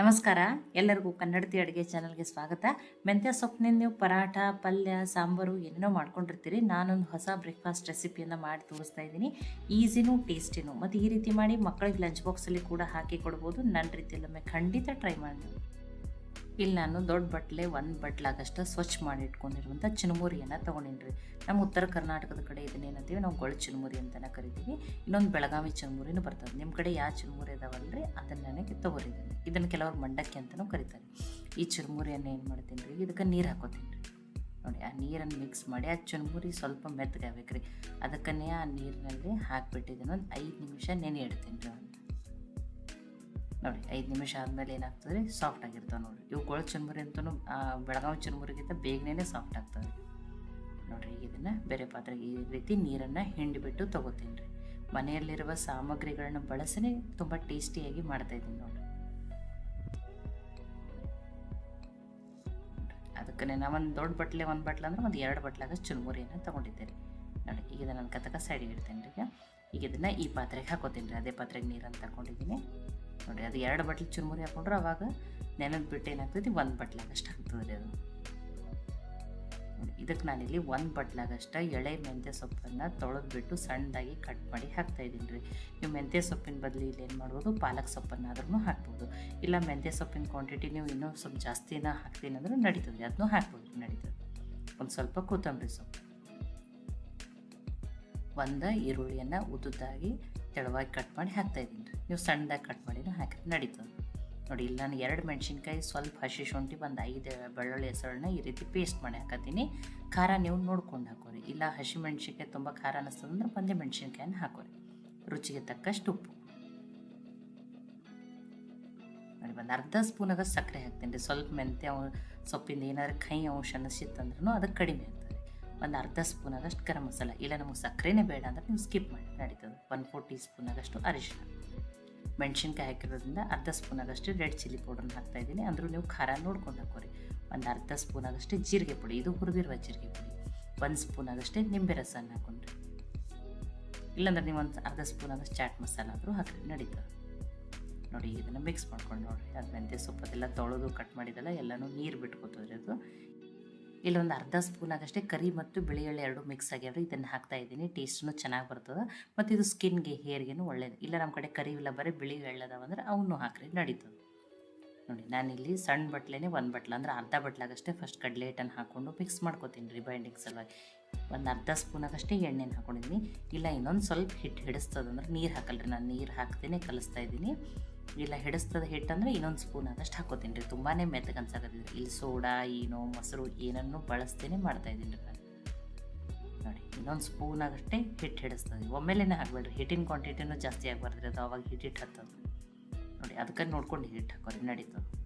ನಮಸ್ಕಾರ. ಎಲ್ಲರಿಗೂ ಕನ್ನಡತಿ ಅಡುಗೆ ಚಾನಲ್ಗೆ ಸ್ವಾಗತ. ಮೆಂತ್ಯ ಸೊಪ್ಪಿನಿಂದ ನೀವು ಪರಾಠ, ಪಲ್ಯ, ಸಾಂಬಾರು ಏನೇನೋ ಮಾಡ್ಕೊಂಡಿರ್ತೀರಿ, ನಾನೊಂದು ಹೊಸ ಬ್ರೇಕ್ಫಾಸ್ಟ್ ರೆಸಿಪಿಯನ್ನು ಮಾಡಿ ತೋರಿಸ್ತಾ ಇದ್ದೀನಿ. ಈಸಿನೂ, ಟೇಸ್ಟಿನೂ. ಮತ್ತು ಈ ರೀತಿ ಮಾಡಿ ಮಕ್ಕಳಿಗೆ ಲಂಚ್ ಬಾಕ್ಸಲ್ಲಿ ಕೂಡ ಹಾಕಿ ಕೊಡ್ಬೋದು. ನನ್ನ ರೀತಿಯಲ್ಲೊಮ್ಮೆ ಖಂಡಿತ ಟ್ರೈ ಮಾಡಿ ಇಲ್ಲಿ ನಾನು ದೊಡ್ಡ ಬಟ್ಲೆ, ಒಂದು ಬಟ್ಲಾಗಷ್ಟು ಸ್ವಚ್ಛ ಮಾಡಿ ಇಟ್ಕೊಂಡಿರುವಂಥ ಚುನಮುರಿಯನ್ನು ತೊಗೊಂಡಿನಿ ರೀ ನಮ್ಮ ಉತ್ತರ ಕರ್ನಾಟಕದ ಕಡೆ ಇದನ್ನೇನಂತೀವಿ ನಾವು ಗೊಳ ಚಿನುಮುರಿ ಅಂತಲೇ ಕರಿತೀವಿ. ಇನ್ನೊಂದು ಬೆಳಗಾವಿ ಚಿನುಮುರಿನೂ ಬರ್ತದೆ. ನಿಮ್ಮ ಕಡೆ ಯಾವ ಚಿರುಮುರಿ ಅದಾವಲ್ರಿ, ಅದನ್ನು ನನಗೆ ತೊಗೊರಿದ್ದೀನಿ. ಇದನ್ನು ಕೆಲವರು ಮಂಡಕ್ಕಿ ಅಂತಲೂ ಕರೀತಾರೆ. ಈ ಚಿರುಮುರಿಯನ್ನು ಏನು ಮಾಡ್ತೀನಿ ರೀ ಇದಕ್ಕೆ ನೀರು ಹಾಕೋತೀನಿ ರೀ ನೋಡಿ, ಆ ನೀರನ್ನು ಮಿಕ್ಸ್ ಮಾಡಿ, ಆ ಚುರುಮುರಿ ಸ್ವಲ್ಪ ಮೆತ್ತಗಾಗಬೇಕು ರೀ ಅದಕ್ಕನ್ನೇ ಆ ನೀರಿನಲ್ಲಿ ಹಾಕಿಬಿಟ್ಟಿದ್ದೀನಿ ಒಂದು ಐದು ನಿಮಿಷ ನೆನೆ ಇಡ್ತೀನಿ ರೀ ನೋಡಿ, ಐದು ನಿಮಿಷ ಆದಮೇಲೆ ಏನಾಗ್ತದೆ? ಸಾಫ್ಟ್ ಆಗಿರ್ತಾವೆ ನೋಡಿ ಇವು ಗೊಳ ಚುರುಮುರಿ ಅಂತಲೂ ಬೆಳಗಾವಿ ಚುರುಮುರಿಗಿಂತ ಬೇಗನೆ ಸಾಫ್ಟ್ ಆಗ್ತವೆ. ನೋಡಿರಿ ಈಗ ಇದನ್ನು ಬೇರೆ ಪಾತ್ರೆಗೆ ಈ ರೀತಿ ನೀರನ್ನು ಹಿಂಡಿಬಿಟ್ಟು ತೊಗೋತೀನಿ ರೀ. ಮನೆಯಲ್ಲಿರುವ ಸಾಮಗ್ರಿಗಳನ್ನ ಬಳಸಿನೇ ತುಂಬ ಟೇಸ್ಟಿಯಾಗಿ ಮಾಡ್ತಾಯಿದ್ದೀನಿ ನೋಡಿ ಅದಕ್ಕೆ ನಾನು ಒಂದು ದೊಡ್ಡ ಬಟ್ಲೆ, ಒಂದು ಬಟ್ಲ ಅಂದ್ರೆ ಒಂದು ಎರಡು ಬಟ್ಲಾಗ ಚುರುಮುರಿಯನ್ನು ತೊಗೊಂಡಿದ್ದೇನೆ ನೋಡಿ ಈಗ ನಾನು ಕತಕ ಸೈಡಿಗೆ ಇಡ್ತೇನೆ ರೀ ಈಗ. ಈಗ ಇದನ್ನು ಈ ಪಾತ್ರೆಗೆ ಹಾಕೋತೀನಿ ರೀ. ಅದೇ ಪಾತ್ರೆಗೆ ನೀರನ್ನು ತಗೊಂಡಿದ್ದೀನಿ. ನೋಡಿ ಅದು ಎರಡು ಬಟ್ಲು ಚುರುಮುರಿ ಹಾಕೊಂಡ್ರೆ ಅವಾಗ ನೆನೆದು ಬಿಟ್ಟು ಏನಾಗ್ತೈತಿ? ಒಂದು ಬಟ್ಲಾಗಷ್ಟು ಆಗ್ತದೆ ರೀ ಅದು. ಇದಕ್ಕೆ ನಾನಿಲ್ಲಿ ಒಂದು ಬಟ್ಲಾಗಷ್ಟ ಎಳೆ ಮೆಂತ್ಯ ಸೊಪ್ಪನ್ನು ತೊಳೆದ್ಬಿಟ್ಟು ಸಣ್ಣದಾಗಿ ಕಟ್ ಮಾಡಿ ಹಾಕ್ತಾ ಇದ್ದೀನಿ ರೀ. ನೀವು ಮೆಂತ್ಯ ಸೊಪ್ಪಿನ ಬದಲು ಇಲ್ಲಿ ಏನು ಮಾಡ್ಬೋದು? ಪಾಲಕ್ ಸೊಪ್ಪನ್ನಾದ್ರೂ ಹಾಕ್ಬೋದು. ಇಲ್ಲ ಮೆಂತ್ಯ ಸೊಪ್ಪಿನ ಕ್ವಾಂಟಿಟಿ ನೀವು ಇನ್ನೂ ಸ್ವಲ್ಪ ಜಾಸ್ತಿನ ಹಾಕ್ತೀನಿ ಅಂದ್ರೆ ನಡೀತದೆ. ಅದನ್ನೂ ಹಾಕ್ಬೋದು, ನಡೀತದೆ. ಒಂದು ಸ್ವಲ್ಪ ಕೊತ್ತಂಬರಿ ಸೊಪ್ಪು. ಒಂದು ಈರುಳ್ಳಿಯನ್ನು ಉದ್ದುದ್ದಾಗಿ ತೆಳುವಾಗಿ ಕಟ್ ಮಾಡಿ ಹಾಕ್ತಾ ಇದ್ದೀನಿ ರೀ. ನೀವು ಸಣ್ಣದಾಗಿ ಕಟ್ ಮಾಡಿದ್ರೆ ಹಾಕಿದ್ರೆ ನಡೀತದೆ. ನೋಡಿ, ಇಲ್ಲಿ ನಾನು ಎರಡು ಮೆಣಸಿನ್ಕಾಯಿ ಸ್ವಲ್ಪ ಹಸಿ ಶುಂಠಿ ಒಂದು ಐದು ಬೆಳ್ಳುಳ್ಳಿ ಹೆಸರನ್ನ ಈ ರೀತಿ ಪೇಸ್ಟ್ ಮಾಡಿ ಹಾಕತ್ತೀನಿ. ಖಾರ ನೀವು ನೋಡ್ಕೊಂಡು ಹಾಕೋರಿ. ಇಲ್ಲ ಹಸಿ ಮೆಣಸಿನ್ಕಾಯಿ ತುಂಬ ಖಾರ ಅನ್ನಿಸ್ತದಂದ್ರೆ ಒಂದೇ ಮೆಣಸಿನ್ಕಾಯನ್ನ ಹಾಕೋರಿ. ರುಚಿಗೆ ತಕ್ಕಷ್ಟು ಉಪ್ಪು. ನೋಡಿ, ಒಂದು ಅರ್ಧ ಸ್ಪೂನಾಗ ಸಕ್ಕರೆ ಹಾಕ್ತೀನಿ ರೀ. ಸ್ವಲ್ಪ ಮೆಂತ್ಯ ಸೊಪ್ಪಿಂದ ಏನಾದ್ರು ಕೈ ಅಂಶ ಅನ್ನಿಸಿತ್ತಂದ್ರೂ ಅದು ಕಡಿಮೆ ಆಗ್ತದೆ. ಒಂದು ಅರ್ಧ ಸ್ಪೂನಾಗಷ್ಟು ಗರಂ ಮಸಾಲ. ಇಲ್ಲ, ನಮಗೆ ಸಕ್ಕರೆನೇ ಬೇಡ ಅಂದ್ರೆ ನೀವು ಸ್ಕಿಪ್ ಮಾಡಿ. ಒನ್ ಫೋರ್ ಟೀ ಸ್ಪೂನಾಗಷ್ಟು ಅರಿಶಿನ ಮೆಣಸಿನ್ಕಾಯಿ ಹಾಕಿರೋದ್ರಿಂದ ಅರ್ಧ ಸ್ಪೂನಾಗಷ್ಟು ರೆಡ್ ಚಿಲ್ಲಿ ಪೌಡರ್ನ ಹಾಕ್ತಾ ಇದ್ದೀನಿ. ಅಂದರೂ ನೀವು ಖಾರ ನೋಡ್ಕೊಂಡು ಹಾಕೋರಿ ಒಂದು ಅರ್ಧ ಸ್ಪೂನಾಗಷ್ಟು ಜೀರಿಗೆ ಪುಡಿ. ಇದು ಹುರಿದಿರುವ ಜೀರಿಗೆ ಪುಡಿ. ಒಂದು ಸ್ಪೂನಾಗಷ್ಟೇ ನಿಂಬೆ ರಸನ ಹಾಕೊಂಡ್ರಿ. ಇಲ್ಲಾಂದ್ರೆ ನೀವು ಒಂದು ಅರ್ಧ ಸ್ಪೂನಾಗಷ್ಟು ಚಾಟ್ ಮಸಾಲ ಆದರೂ ಹಾಕ್ರಿ. ನಡೀತದೆ ನೋಡಿ, ಇದನ್ನು ಮಿಕ್ಸ್ ಮಾಡ್ಕೊಂಡು ನೋಡಿರಿ. ಅದು ಮೆಂತ್ಯ ಸೊಪ್ಪದೆಲ್ಲ ತೊಳೆದು ಕಟ್ ಮಾಡಿದೆಲ್ಲ, ಎಲ್ಲನೂ ನೀರು ಬಿಟ್ಕೋತದ್ರಿ ಅದು. ಇಲ್ಲೊಂದು ಅರ್ಧ ಸ್ಪೂನ್ ಆಗಷ್ಟೇ ಕರಿ ಮತ್ತು ಬಿಳಿ ಎಳ್ಳು ಎರಡು ಮಿಕ್ಸ್ ಆಗ್ಯಾವ್ರಿ. ಇದನ್ನು ಹಾಕ್ತಾ ಇದ್ದೀನಿ. ಟೇಸ್ಟ್ನು ಚೆನ್ನಾಗಿ ಬರ್ತದೆ. ಮತ್ತು ಇದು ಸ್ಕಿನ್ಗೆ ಹೇರ್ಗೆನು ಒಳ್ಳೇದು. ಇಲ್ಲ ನಮ್ಮ ಕಡೆ ಕರಿ ಇಲ್ಲ, ಬರೀ ಬಿಳಿ ಎಳ್ಳದವ ಅಂದ್ರೆ ಅವನ್ನೂ ಹಾಕ್ರಿ, ನಡೀತದೆ. ನೋಡಿ, ನಾನಿಲ್ಲಿ ಸಣ್ಣ ಬಟ್ಲೆನೇ ಒಂದು ಬಟ್ಲ ಅಂದ್ರೆ ಅರ್ಧ ಬಟ್ಲಾಗಷ್ಟೇ ಫಸ್ಟ್ ಕಡಲೆ ಹಿಟ್ಟನ್ನು ಹಾಕ್ಕೊಂಡು ಮಿಕ್ಸ್ ಮಾಡ್ಕೊತೀನಿ ರೀ ಬೈಂಡಿಂಗ್ ಸಲುವಾಗಿ. ಒಂದು ಅರ್ಧ ಸ್ಪೂನಾಗಷ್ಟೇ ಎಣ್ಣೆನ ಹಾಕೊಂಡಿದ್ದೀನಿ ಇಲ್ಲ ಇನ್ನೊಂದು ಸ್ವಲ್ಪ ಹಿಟ್ಟು ಹಿಡಿಸ್ತದಂದ್ರೆ ನೀರು ಹಾಕಲ್ರಿ. ನಾನು ನೀರು ಹಾಕ್ತೇನೆ, ಕಲಿಸ್ತಾ ಇದ್ದೀನಿ. ಇಲ್ಲ ಹಿಡಿಸ್ತದ ಹಿಟ್ಟಂದ್ರೆ ಇನ್ನೊಂದು ಸ್ಪೂನ್ ಆದಷ್ಟು ಹಾಕೋತೀನಿ ರೀ. ತುಂಬಾ ಮೆತ್ತಗೆ ಅನ್ಸಕತ್ತಿದ್ರಿ ಇಲ್ಲಿ ಸೋಡಾ, ಏನೋ ಮೊಸರು, ಏನನ್ನು ಬಳಸ್ತೇನೆ ಮಾಡ್ತಾ ಇದ್ದೀನಿ ರೀ ನಾನು. ನೋಡಿ, ಇನ್ನೊಂದು ಸ್ಪೂನ್ ಆಗಷ್ಟೇ ಹಿಟ್ಟು ಹಿಡಿಸ್ತದೆ. ಒಮ್ಮೆಲೇ ಹಾಕ್ಬೇಡ್ರಿ. ಹಿಟ್ಟಿನ ಕ್ವಾಂಟಿಟಿನೂ ಜಾಸ್ತಿ ಆಗಬಾರ್ದ್ರಿ ಅದು ಅವಾಗ ಹಿಟ್ಟು ಹಿಟ್ಟು ಹತ್ತದು. ನೋಡಿ, ಅದಕ್ಕೆ ನೋಡ್ಕೊಂಡು ಹಿಟ್ಟು ಹಾಕೋರಿ, ನಡೀತದೆ.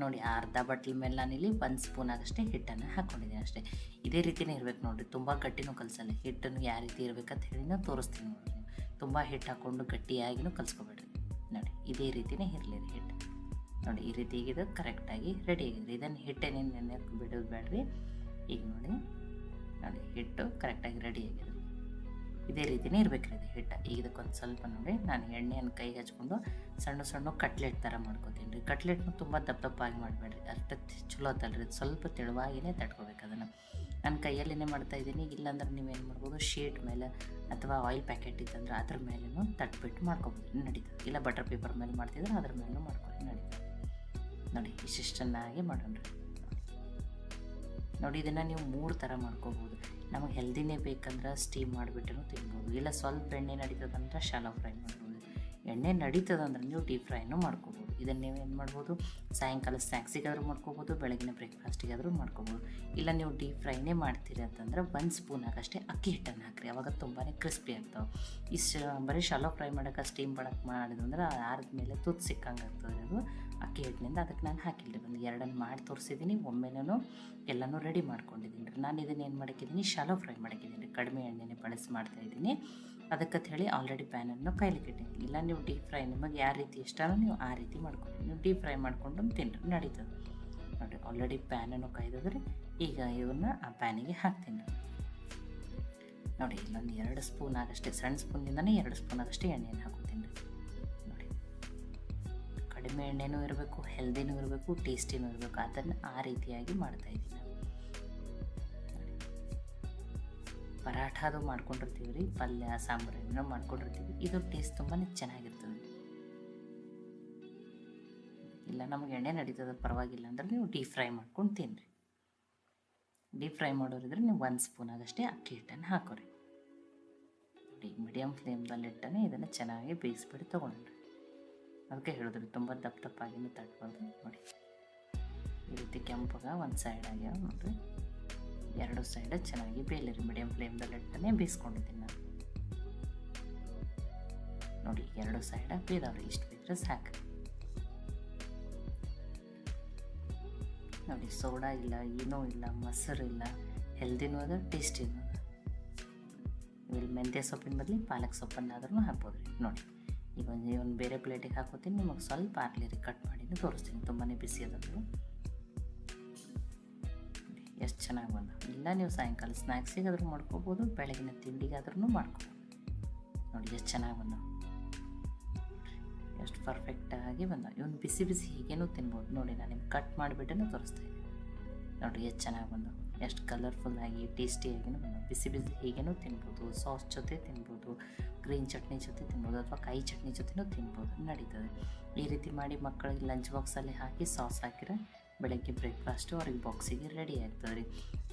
ನೋಡಿ, ಅರ್ಧ ಬಟ್ಲ ಮೇಲೆ ನಾನಿಲ್ಲಿ ಒಂದು ಸ್ಪೂನ್ ಆಗಷ್ಟೇ ಹಿಟ್ಟನ್ನು ಹಾಕ್ಕೊಂಡಿದ್ದೀನಿ ಅಷ್ಟೇ. ಇದೇ ರೀತಿನೇ ಇರಬೇಕು ನೋಡಿರಿ. ತುಂಬ ಗಟ್ಟಿನೂ ಕಲಸಲ್ಲ. ಹಿಟ್ಟನ್ನು ಯಾವ ರೀತಿ ಇರಬೇಕಂತ ಹೇಳಿ ನಾನು ತೋರಿಸ್ತೀನಿ ನೋಡಿರಿ. ತುಂಬ ಹಿಟ್ಟು ಹಾಕ್ಕೊಂಡು ಗಟ್ಟಿಯಾಗಿನೂ ಕಲಿಸ್ಕೊಬೇಡ್ರಿ. ನೋಡಿ, ಇದೇ ರೀತಿನೇ ಇರಲಿ ಹಿಟ್ಟು ನೋಡಿ, ಈ ರೀತಿ ಇದು ಕರೆಕ್ಟಾಗಿ ರೆಡಿ ಆಗಿದೆ. ಇದನ್ನು ಹಿಟ್ಟೇನೇನು ನೆನೆ ಬಿಡೋದು ಬೇಡ್ರಿ. ಈಗ ನೋಡಿ ನೋಡಿ ಹಿಟ್ಟು ಕರೆಕ್ಟಾಗಿ ರೆಡಿ ಆಗಿದೆ. ಇದೇ ರೀತಿಯೇ ಇರ್ಬೇಕು ರೀ ಇದು ಹಿಟ್ಟು. ಈಗ ಇದಕ್ಕೊಂದು ಸ್ವಲ್ಪ ನೋಡಿ, ನಾನು ಎಣ್ಣೆಯನ್ನು ಕೈ ಹಚ್ಕೊಂಡು ಸಣ್ಣ ಸಣ್ಣ ಕಟ್ಲೆಟ್ ಥರ ಮಾಡ್ಕೊತೀನಿ ರೀ. ಕಟ್ಲೆಟ್ನು ತುಂಬ ದಪ್ಪ ದಪ್ಪಾಗಿ ಮಾಡಬೇಡ್ರಿ. ಅಷ್ಟು ಚಲೋ ಆತಲ್ರಿ. ಇದು ಸ್ವಲ್ಪ ತೆಳುವಾಗಿನೇ ತಡ್ಕೋಬೇಕು ಅದನ್ನು. ನಾನು ಕೈಯಲ್ಲೇ ಮಾಡ್ತಾ ಇದ್ದೀನಿ. ಇಲ್ಲಾಂದ್ರೆ ನೀವೇನು ಮಾಡ್ಬೋದು ಶೀಟ್ ಮೇಲೆ ಅಥವಾ ಆಯಿಲ್ ಪ್ಯಾಕೆಟ್ ಇತ್ತಂದ್ರೆ ಅದ್ರ ಮೇಲೂ ತಟ್ಬಿಟ್ಟು ಮಾಡ್ಕೊಬೋದು. ನಡೀತದೆ. ಇಲ್ಲ ಬಟರ್ ಪೇಪರ್ ಮೇಲೆ ಮಾಡ್ತಿದ್ರೆ ಅದ್ರ ಮೇಲೂ ಮಾಡ್ಕೊಳ್ಳಿ ನಡೀತದೆ. ನೋಡಿ ಇಷ್ಟಿಷ್ಟನ್ನಾಗಿ ಮಾಡೋಣ ನೋಡಿ, ಇದನ್ನು ನೀವು ಮೂರು ಥರ ಮಾಡ್ಕೋಬೋದು ನಮಗೆ ಹೆಲ್ದಿನೇ ಬೇಕಂದ್ರೆ ಸ್ಟೀಮ್ ಮಾಡಿಬಿಟ್ಟು ತಿನ್ಬೋದು. ಇಲ್ಲ ಸ್ವಲ್ಪ ಎಣ್ಣೆ ನಡೀತದಂದ್ರೆ ಶಾಲೋ ಫ್ರೈ ಮಾಡ್ಬೋದು. ಎಣ್ಣೆ ನಡೀತದಂದ್ರೆ ನೀವು ಡೀಪ್ ಫ್ರೈನೂ ಮಾಡ್ಕೋಬೋದು ಇದನ್ನು ನೀವು ಏನು ಮಾಡ್ಬೋದು? ಸಾಯಂಕಾಲ ಸ್ನ್ಯಾಕ್ಸಿಗಾದ್ರೂ ಮಾಡ್ಕೋಬೋದು ಬೆಳಗಿನ ಬ್ರೇಕ್ಫಾಸ್ಟಿಗಾದರೂ ಮಾಡ್ಕೋಬೋದು ಇಲ್ಲ ನೀವು ಡೀಪ್ ಫ್ರೈನೇ ಮಾಡ್ತೀರಿ ಅಂತಂದ್ರೆ ಒಂದು ಸ್ಪೂನಾಗಷ್ಟೇ ಅಕ್ಕಿ ಹಿಟ್ಟನ್ನು ಹಾಕ್ರಿ. ಅವಾಗ ತುಂಬಾ ಕ್ರಿಸ್ಪಿ ಆಗ್ತಾವೆ. ಇಷ್ಟು ಬರೀ ಶಾಲೋ ಫ್ರೈ ಮಾಡೋಕೆ ಸ್ಟೀಮ್ ಮಾಡಕ್ಕೆ ಮಾಡಿದಂದ್ರೆ ಆರದ ಮೇಲೆ ತುತ್ತು ಸಿಕ್ಕಂಗೆ ಆಗ್ತದೆ ಅದು. ಅಕ್ಕಿ ಹಿಟ್ಟಿನಿಂದ ಅದಕ್ಕೆ ನಾನು ಹಾಕಿಲ್ಲ ಒಂದು ಎರಡನ್ನು ಮಾಡಿ ತೋರಿಸಿದ್ದೀನಿ. ಒಮ್ಮೆನೂ ಎಲ್ಲನೂ ರೆಡಿ ಮಾಡ್ಕೊಂಡಿದ್ದೀನಿ ರೀ. ನಾನು ಇದನ್ನು ಏನು ಮಾಡಕ್ಕಿದ್ದೀನಿ? ಶಾಲೋ ಫ್ರೈ ಮಾಡಕ್ಕಿದ್ದೀನಿ ರೀ. ಕಡಿಮೆ ಎಣ್ಣೆನೇ ಬಳಸಿ ಮಾಡ್ತಾಯಿದ್ದೀನಿ ಅದಕ್ಕಂತ ಹೇಳಿ ಆಲ್ರೆಡಿ ಪ್ಯಾನನ್ನು ಕೈಲಿ ಇಟ್ಟಿದ್ದೀನಿ. ಇಲ್ಲ, ನೀವು ಡೀಪ್ ಫ್ರೈ ನಿಮಗೆ ಯಾವ ರೀತಿ ಇಷ್ಟನೋ ನೀವು ಆ ರೀತಿ ಮಾಡ್ಕೊಂಡು ನೀವು ಡೀಪ್ ಫ್ರೈ ಮಾಡ್ಕೊಂಡು ತಿನ್ನಿರಿ ನಡೀತದೆ. ನೋಡಿರಿ ಆಲ್ರೆಡಿ ಪ್ಯಾನನ್ನು ಕಾಯ್ದದ್ರಿ ಈಗ ಇವನ್ನ ಆ ಪ್ಯಾನಿಗೆ ಹಾಕ್ತೀನಿ ನೋಡಿ, ಇಲ್ಲೊಂದು ಎರಡು ಸ್ಪೂನ್ ಆಗಷ್ಟೇ, ಸಣ್ಣ ಸ್ಪೂನಿಂದನೇ ಎರಡು ಸ್ಪೂನ್ ಆಗಷ್ಟೇ ಎಣ್ಣೆಯನ್ನು ಹಾಕೋತೀನಿ ರೀ. ಕಡಿಮೆ ಎಣ್ಣೆನೂ ಇರಬೇಕು ಹೆಲ್ದಿನೂ ಇರಬೇಕು ಟೇಸ್ಟಿನೂ ಇರಬೇಕು. ಅದನ್ನು ಆ ರೀತಿಯಾಗಿ ಮಾಡ್ತಾ ಇದ್ದೀನಿ ಪರಾಠ ಅದು ಮಾಡ್ಕೊಂಡಿರ್ತೀವಿ ರೀ, ಪಲ್ಯ, ಸಾಂಬಾರು ಏನೋ ಮಾಡ್ಕೊಂಡಿರ್ತೀವಿ. ಇದು ಟೇಸ್ಟ್ ತುಂಬಾ ಚೆನ್ನಾಗಿರ್ತದೆ. ಇಲ್ಲ, ನಮಗೆ ಎಣ್ಣೆ ನಡೀತದ, ಪರವಾಗಿಲ್ಲ ಅಂದ್ರೆ ನೀವು ಡೀಪ್ ಫ್ರೈ ಮಾಡ್ಕೊಂಡು ತಿನ್ನಿರಿ ಡೀಪ್ ಫ್ರೈ ಮಾಡೋರಿದ್ರೆ ನೀವು ಒಂದು ಸ್ಪೂನ್ ಆಗಷ್ಟೇ ಅಕ್ಕಿ ಹಿಟ್ಟನ್ನು ಹಾಕೋರಿ. ಮೀಡಿಯಮ್ ಫ್ಲೇಮ್ದಲ್ಲಿ ಇಟ್ಟನೆ ಇದನ್ನು ಚೆನ್ನಾಗಿ ಬೇಯಿಸ್ಬಿಟ್ಟು ತೊಗೊಂಡ್ರಿ. ಅದಕ್ಕೆ ಹೇಳಿದ್ರಿ, ತುಂಬ ದಪ್ಪ ದಪ್ಪಾಗಿನೂ ತಟ್ಬಾರ್ದು ನೋಡಿ. ಈ ರೀತಿ ಕೆಂಪಗ ಒಂದು ಸೈಡ್ ಆಗ್ಯಾವ ನೋಡಿರಿ. ಎರಡು ಸೈಡ್ ಚೆನ್ನಾಗಿ ಬೇಯಲಿರಿ ಮೀಡಿಯಮ್ ಫ್ಲೇಮ್ದಲ್ಲಿ ಇಟ್ಟನೆ ಬೇಯಿಸ್ಕೊಂಡಿದ್ದೀನಿ ನಾನು. ನೋಡಿ, ಎರಡು ಸೈಡ ಬೇದವ್ರಿ ಇಷ್ಟು ಬಿದ್ದರೆ ಸಾಕು. ನೋಡಿ, ಸೋಡಾ ಇಲ್ಲ ಏನೂ ಇಲ್ಲ, ಮೊಸರು ಇಲ್ಲ, ಹೆಲ್ದಿನೂ ಅದ, ಟೇಸ್ಟಿನೂ ಅದ. ಇಲ್ಲಿ ಮೆಂತ್ಯ ಸೊಪ್ಪಿನ ಬದಲು ಪಾಲಕ್ ಸೊಪ್ಪನ್ನಾದ್ರೂ ಹಾಕ್ಬೋದು ನೋಡಿ. ಈಗ ಒಂದು ಒಂದು ಬೇರೆ ಪ್ಲೇಟಿಗೆ ಹಾಕೋತೀನಿ, ನಿಮಗೆ ಸ್ವಲ್ಪ ಆಗಲಿ ರೀ ಕಟ್ ಮಾಡಿನೂ ತೋರಿಸ್ತೀನಿ. ತುಂಬಾ ಬಿಸಿ ಅದದು ಎಷ್ಟು ಚೆನ್ನಾಗಿ ಬಂದ. ಇಲ್ಲ, ನೀವು ಸಾಯಂಕಾಲ ಸ್ನ್ಯಾಕ್ಸಿಗೆ ಆದ್ರೂ ಮಾಡ್ಕೋಬೋದು, ಬೆಳಗಿನ ತಿಂಡಿಗಾದ್ರೂ ಮಾಡ್ಕೋಬೋದು. ನೋಡಿ, ಎಷ್ಟು ಚೆನ್ನಾಗಿ ಬಂದ. ಎಷ್ಟು ಪರ್ಫೆಕ್ಟಾಗಿ ಬಂದ. ಇವನು ಬಿಸಿ ಬಿಸಿ ಹೀಗೇನೂ ತಿನ್ಬೋದು. ನೋಡಿ, ನಾನು ನಿಮ್ಗೆ ಕಟ್ ಮಾಡಿಬಿಟ್ಟೇ ತೋರಿಸ್ತೀನಿ ನೋಡಿ, ಎಷ್ಟು ಚೆನ್ನಾಗಿ ಬಂದ. ಎಷ್ಟು ಕಲರ್ಫುಲ್ಲಾಗಿ ಟೇಸ್ಟಿಯಾಗಿನೂ ಬಂದ. ಬಿಸಿ ಬಿಸಿ ಹೀಗೇನೂ ತಿನ್ಬೋದು. ಸಾಸ್ ಜೊತೆ ತಿನ್ಬೋದು. ಗ್ರೀನ್ ಚಟ್ನಿ ಜೊತೆ ತಿನ್ಬೋದು ಅಥವಾ ಕಾಯಿ ಚಟ್ನಿ ಜೊತೆನೂ ತಿನ್ಬೋದು, ನಡೀತದೆ. ಈ ರೀತಿ ಮಾಡಿ ಮಕ್ಕಳಿಗೆ ಲಂಚ್ ಬಾಕ್ಸಲ್ಲಿ ಹಾಕಿ ಸಾಸ್ ಹಾಕಿದ್ರೆ ಬೆಳಗ್ಗೆ ಬ್ರೇಕ್ಫಾಸ್ಟು ಅವ್ರಿಗೆ ಬಾಕ್ಸಿಗೆ ರೆಡಿ ಆಗ್ತದೆ ರೀ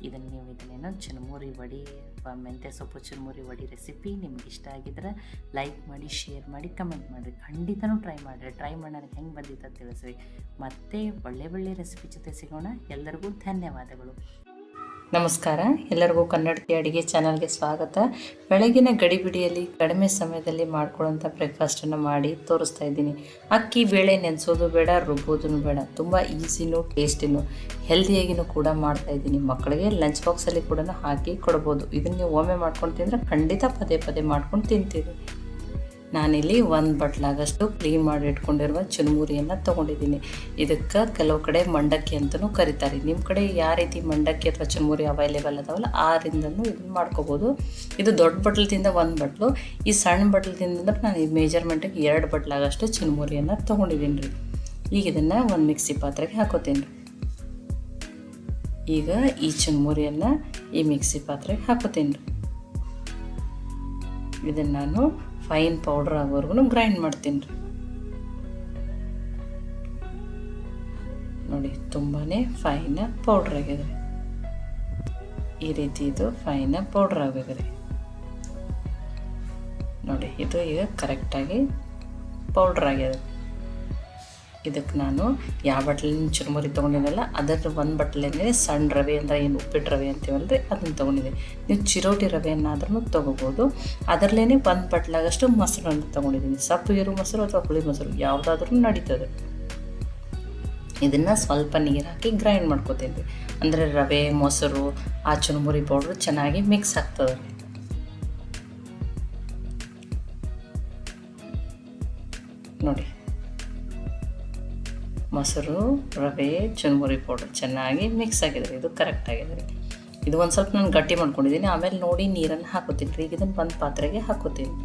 ಇದನ್ನು ನೀವು ಇದನ್ನೇನೋ ಚುರುಮುರಿ ವಡಿ ಅಥವಾ ಮೆಂತ್ಯ ಸೊಪ್ಪು ಚುರುಮುರಿ ವಡಿ ರೆಸಿಪಿ ನಿಮ್ಗೆ ಇಷ್ಟ ಆಗಿದ್ರೆ ಲೈಕ್ ಮಾಡಿ, ಶೇರ್ ಮಾಡಿ, ಕಮೆಂಟ್ ಮಾಡಿರಿ ಖಂಡಿತನೂ ಟ್ರೈ ಮಾಡಿರಿ. ಟ್ರೈ ಮಾಡೋಣ ಹೆಂಗೆ ಬಂದಿತ್ತು ತಿಳಿಸ್ರಿ. ಮತ್ತೆ ಒಳ್ಳೆ ಒಳ್ಳೆ ರೆಸಿಪಿ ಜೊತೆ ಸಿಗೋಣ. ಎಲ್ಲರಿಗೂ ಧನ್ಯವಾದಗಳು. ನಮಸ್ಕಾರ. ಎಲ್ಲರಿಗೂ ಕನ್ನಡತಿ ಅಡುಗೆ ಚಾನಲ್ಗೆ ಸ್ವಾಗತ. ಬೆಳಗಿನ ಗಡಿಬಿಡಿಯಲ್ಲಿ ಕಡಿಮೆ ಸಮಯದಲ್ಲಿ ಮಾಡ್ಕೊಳ್ಳೋಂಥ ಬ್ರೇಕ್ಫಾಸ್ಟನ್ನು ಮಾಡಿ ತೋರಿಸ್ತಾ ಇದ್ದೀನಿ. ಅಕ್ಕಿ, ಬೇಳೆ ನೆನೆಸೋದು ಬೇಡ ರುಬ್ಬೋದೂ ಬೇಡ. ತುಂಬ ಈಸಿನೂ ಟೇಸ್ಟಿನೂ ಹೆಲ್ದಿಯಾಗಿನೂ ಕೂಡ ಮಾಡ್ತಾ ಇದ್ದೀನಿ. ಮಕ್ಕಳಿಗೆ ಲಂಚ್ ಬಾಕ್ಸಲ್ಲಿ ಕೂಡ ಹಾಕಿ ಕೊಡ್ಬೋದು. ಇದನ್ನು ನೀವು ಒಮ್ಮೆ ಮಾಡ್ಕೊಂಡು ತಿಂದರೆ ಖಂಡಿತ ಪದೇ ಪದೇ ಮಾಡ್ಕೊಂಡು ತಿಂತೀರಿ. ನಾನಿಲ್ಲಿ ಒಂದು ಬಟ್ಲಾಗಷ್ಟು ಕ್ಲೀನ್ ಮಾಡಿ ಇಟ್ಕೊಂಡಿರುವ ಚುರುಮುರಿಯನ್ನು ತೊಗೊಂಡಿದ್ದೀನಿ. ಇದಕ್ಕೆ ಕೆಲವು ಕಡೆ ಮಂಡಕ್ಕಿ ಅಂತಲೂ ಕರೀತಾರೆ. ನಿಮ್ಮ ಕಡೆ ಯಾವ ರೀತಿ ಮಂಡಕ್ಕಿ ಅಥವಾ ಚುರುಮುರಿ ಅವೈಲೇಬಲ್ ಅದಾವಲ್ಲ, ಆ ಇದನ್ನು ಮಾಡ್ಕೋಬೋದು. ಇದು ದೊಡ್ಡ ಬಟ್ಲದಿಂದ ಒಂದು ಬಟ್ಲು ಈ ಸಣ್ಣ ಬಟ್ಲದಿಂದ ನಾನು ಈ ಮೇಜರ್ಮೆಂಟಿಗೆ ಎರಡು ಬಟ್ಲಾಗಷ್ಟು ಚುರುಮುರಿಯನ್ನು ತೊಗೊಂಡಿದ್ದೀನಿ ರೀ ಈಗ ಇದನ್ನು ಒಂದು ಮಿಕ್ಸಿ ಪಾತ್ರೆಗೆ ಹಾಕೋತೀನಿ ಈಗ ಈ ಚುರುಮುರಿಯನ್ನು ಈ ಮಿಕ್ಸಿ ಪಾತ್ರೆಗೆ ಹಾಕೋತೀನಿ ಇದನ್ನು ನಾನು ಫೈನ್ ಪೌಡ್ರ್ ಆಗೋವರೆಗೂ ಗ್ರೈಂಡ್ ಮಾಡ್ತೀನಿ ರೀ. ನೋಡಿ ತುಂಬಾ ಫೈನ ಪೌಡ್ರ್ ಆಗಿದೆ ಈ ರೀತಿ ಇದು ಫೈನ ಪೌಡ್ರ್ ಆಗಬೇಕ್ರಿ ನೋಡಿ, ಇದು ಈಗ ಕರೆಕ್ಟಾಗಿ ಪೌಡ್ರ್ ಆಗ್ಯದ ಇದಕ್ಕೆ ನಾನು ಯಾವ ಬಟ್ಲಿನ ಚುರುಮುರಿ ತೊಗೊಂಡಿದ್ದಲ್ಲ ಅದರ ಒಂದು ಬಟ್ಲೇನೆ ಸಣ್ಣ ರವೆ ಅಂದರೆ ಏನು ಉಪ್ಪಿಟ್ಟು ರವೆ ಅಂತೀವಲ್ಲ ರೀ ಅದನ್ನು ತೊಗೊಂಡಿದ್ದೆ. ನೀವು ಚಿರೋಟಿ ರವೆಯನ್ನಾದ್ರೂ ತೊಗೋಬೋದು. ಅದರಲ್ಲೇ ಒಂದು ಬಟ್ಲಾಗಷ್ಟು ಮೊಸರನ್ನು ತೊಗೊಂಡಿದ್ದೀನಿ. ಸಪ್ಪು ಇರೋ ಮೊಸರು ಅಥವಾ ಹುಳಿ ಮೊಸರು ಯಾವುದಾದ್ರೂ ನಡೀತದೆ. ಇದನ್ನು ಸ್ವಲ್ಪ ನೀರು ಹಾಕಿ ಗ್ರೈಂಡ್ ಮಾಡ್ಕೋತೀನಿ. ಅಂದರೆ ರವೆ, ಮೊಸರು, ಆ ಚುರುಮುರಿ ಪೌಡ್ರು ಚೆನ್ನಾಗಿ ಮಿಕ್ಸ್ ಆಗ್ತದೆ. ನೋಡಿ. ಮೊಸರು, ರವೆ, ಚುರುಮುರಿ ಪೌಡರ್ ಚೆನ್ನಾಗಿ ಮಿಕ್ಸ್ ಆಗಿದೆ ಇದು ಕರೆಕ್ಟ್ ಆಗಿದೆ ಇದು ಒಂದು ಸ್ವಲ್ಪ ನಾನು ಗಟ್ಟಿ ಮಾಡ್ಕೊಂಡಿದ್ದೀನಿ ಆಮೇಲೆ ನೋಡಿ ನೀರನ್ನು ಹಾಕೋತೀನಿ ರೀ ಈಗ ಇದನ್ನು ಒಂದು ಪಾತ್ರೆಗೆ ಹಾಕೋತೀನಿ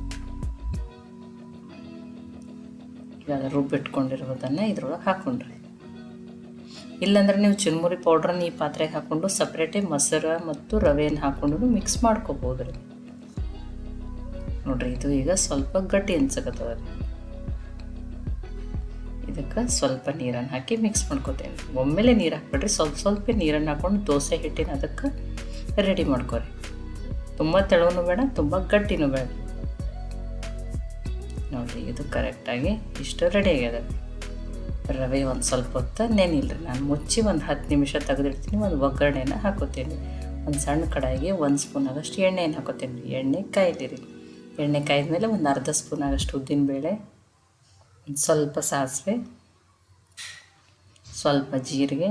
ಈಗ ರುಬ್ಬಿಟ್ಕೊಂಡಿರೋದನ್ನು ಇದ್ರೊಳಗೆ ಹಾಕೊಂಡ್ರಿ. ಇಲ್ಲಾಂದ್ರೆ ನೀವು ಚುರುಮುರಿ ಪೌಡ್ರನ್ನ ಈ ಪಾತ್ರೆಗೆ ಹಾಕ್ಕೊಂಡು ಸಪ್ರೇಟೇ ಮೊಸರು ಮತ್ತು ರವೆಯನ್ನು ಹಾಕ್ಕೊಂಡು ಮಿಕ್ಸ್ ಮಾಡ್ಕೋಬೋದು ರೀ ನೋಡ್ರಿ, ಇದು ಈಗ ಸ್ವಲ್ಪ ಗಟ್ಟಿ ಅನ್ಸಕತ್ತದ ರೀ ಇದಕ್ಕೆ ಸ್ವಲ್ಪ ನೀರನ್ನು ಹಾಕಿ ಮಿಕ್ಸ್ ಮಾಡ್ಕೋತೇನೆ. ಒಮ್ಮೆಲೆ ನೀರು ಹಾಕ್ಬಿಡ್ರಿ ಸ್ವಲ್ಪ ಸ್ವಲ್ಪ ನೀರನ್ನು ಹಾಕ್ಕೊಂಡು ದೋಸೆ ಹಿಟ್ಟಿನ ಅದಕ್ಕೆ ರೆಡಿ ಮಾಡ್ಕೊರಿ. ತುಂಬ ತೆಳುವೂ ಬೇಡ, ತುಂಬ ಗಟ್ಟಿನೂ ಬೇಡ. ನೋಡಿರಿ ಇದು ಕರೆಕ್ಟಾಗಿ ಇಷ್ಟು ರೆಡಿ ಆಗ್ಯದ. ರವೆ ಒಂದು ಸ್ವಲ್ಪ ಹೊತ್ತು ನೆನಿಲ್ರಿ. ನಾನು ಮುಚ್ಚಿ ಒಂದು ಹತ್ತು ನಿಮಿಷ ತೆಗೆದಿಡ್ತೀನಿ, ಒಂದು ಒಗ್ಗರಣೆನ ಹಾಕೋತೀನಿ. ಒಂದು ಸಣ್ಣ ಕಡಾಯಿಗೆ ಒಂದು ಸ್ಪೂನ್ ಆಗಷ್ಟು ಎಣ್ಣೆಯನ್ನು ಹಾಕೋತೀನಿ. ಎಣ್ಣೆ ಕಾಯ್ದಿರಿ. ಎಣ್ಣೆ ಕಾಯ್ದ ಮೇಲೆ ಒಂದು ಅರ್ಧ ಸ್ಪೂನ್ ಆಗಷ್ಟು ಉದ್ದಿನಬೇಳೆ ಸ್ವಲ್ಪ ಸಾಸಿವೆ, ಸ್ವಲ್ಪ ಜೀರಿಗೆ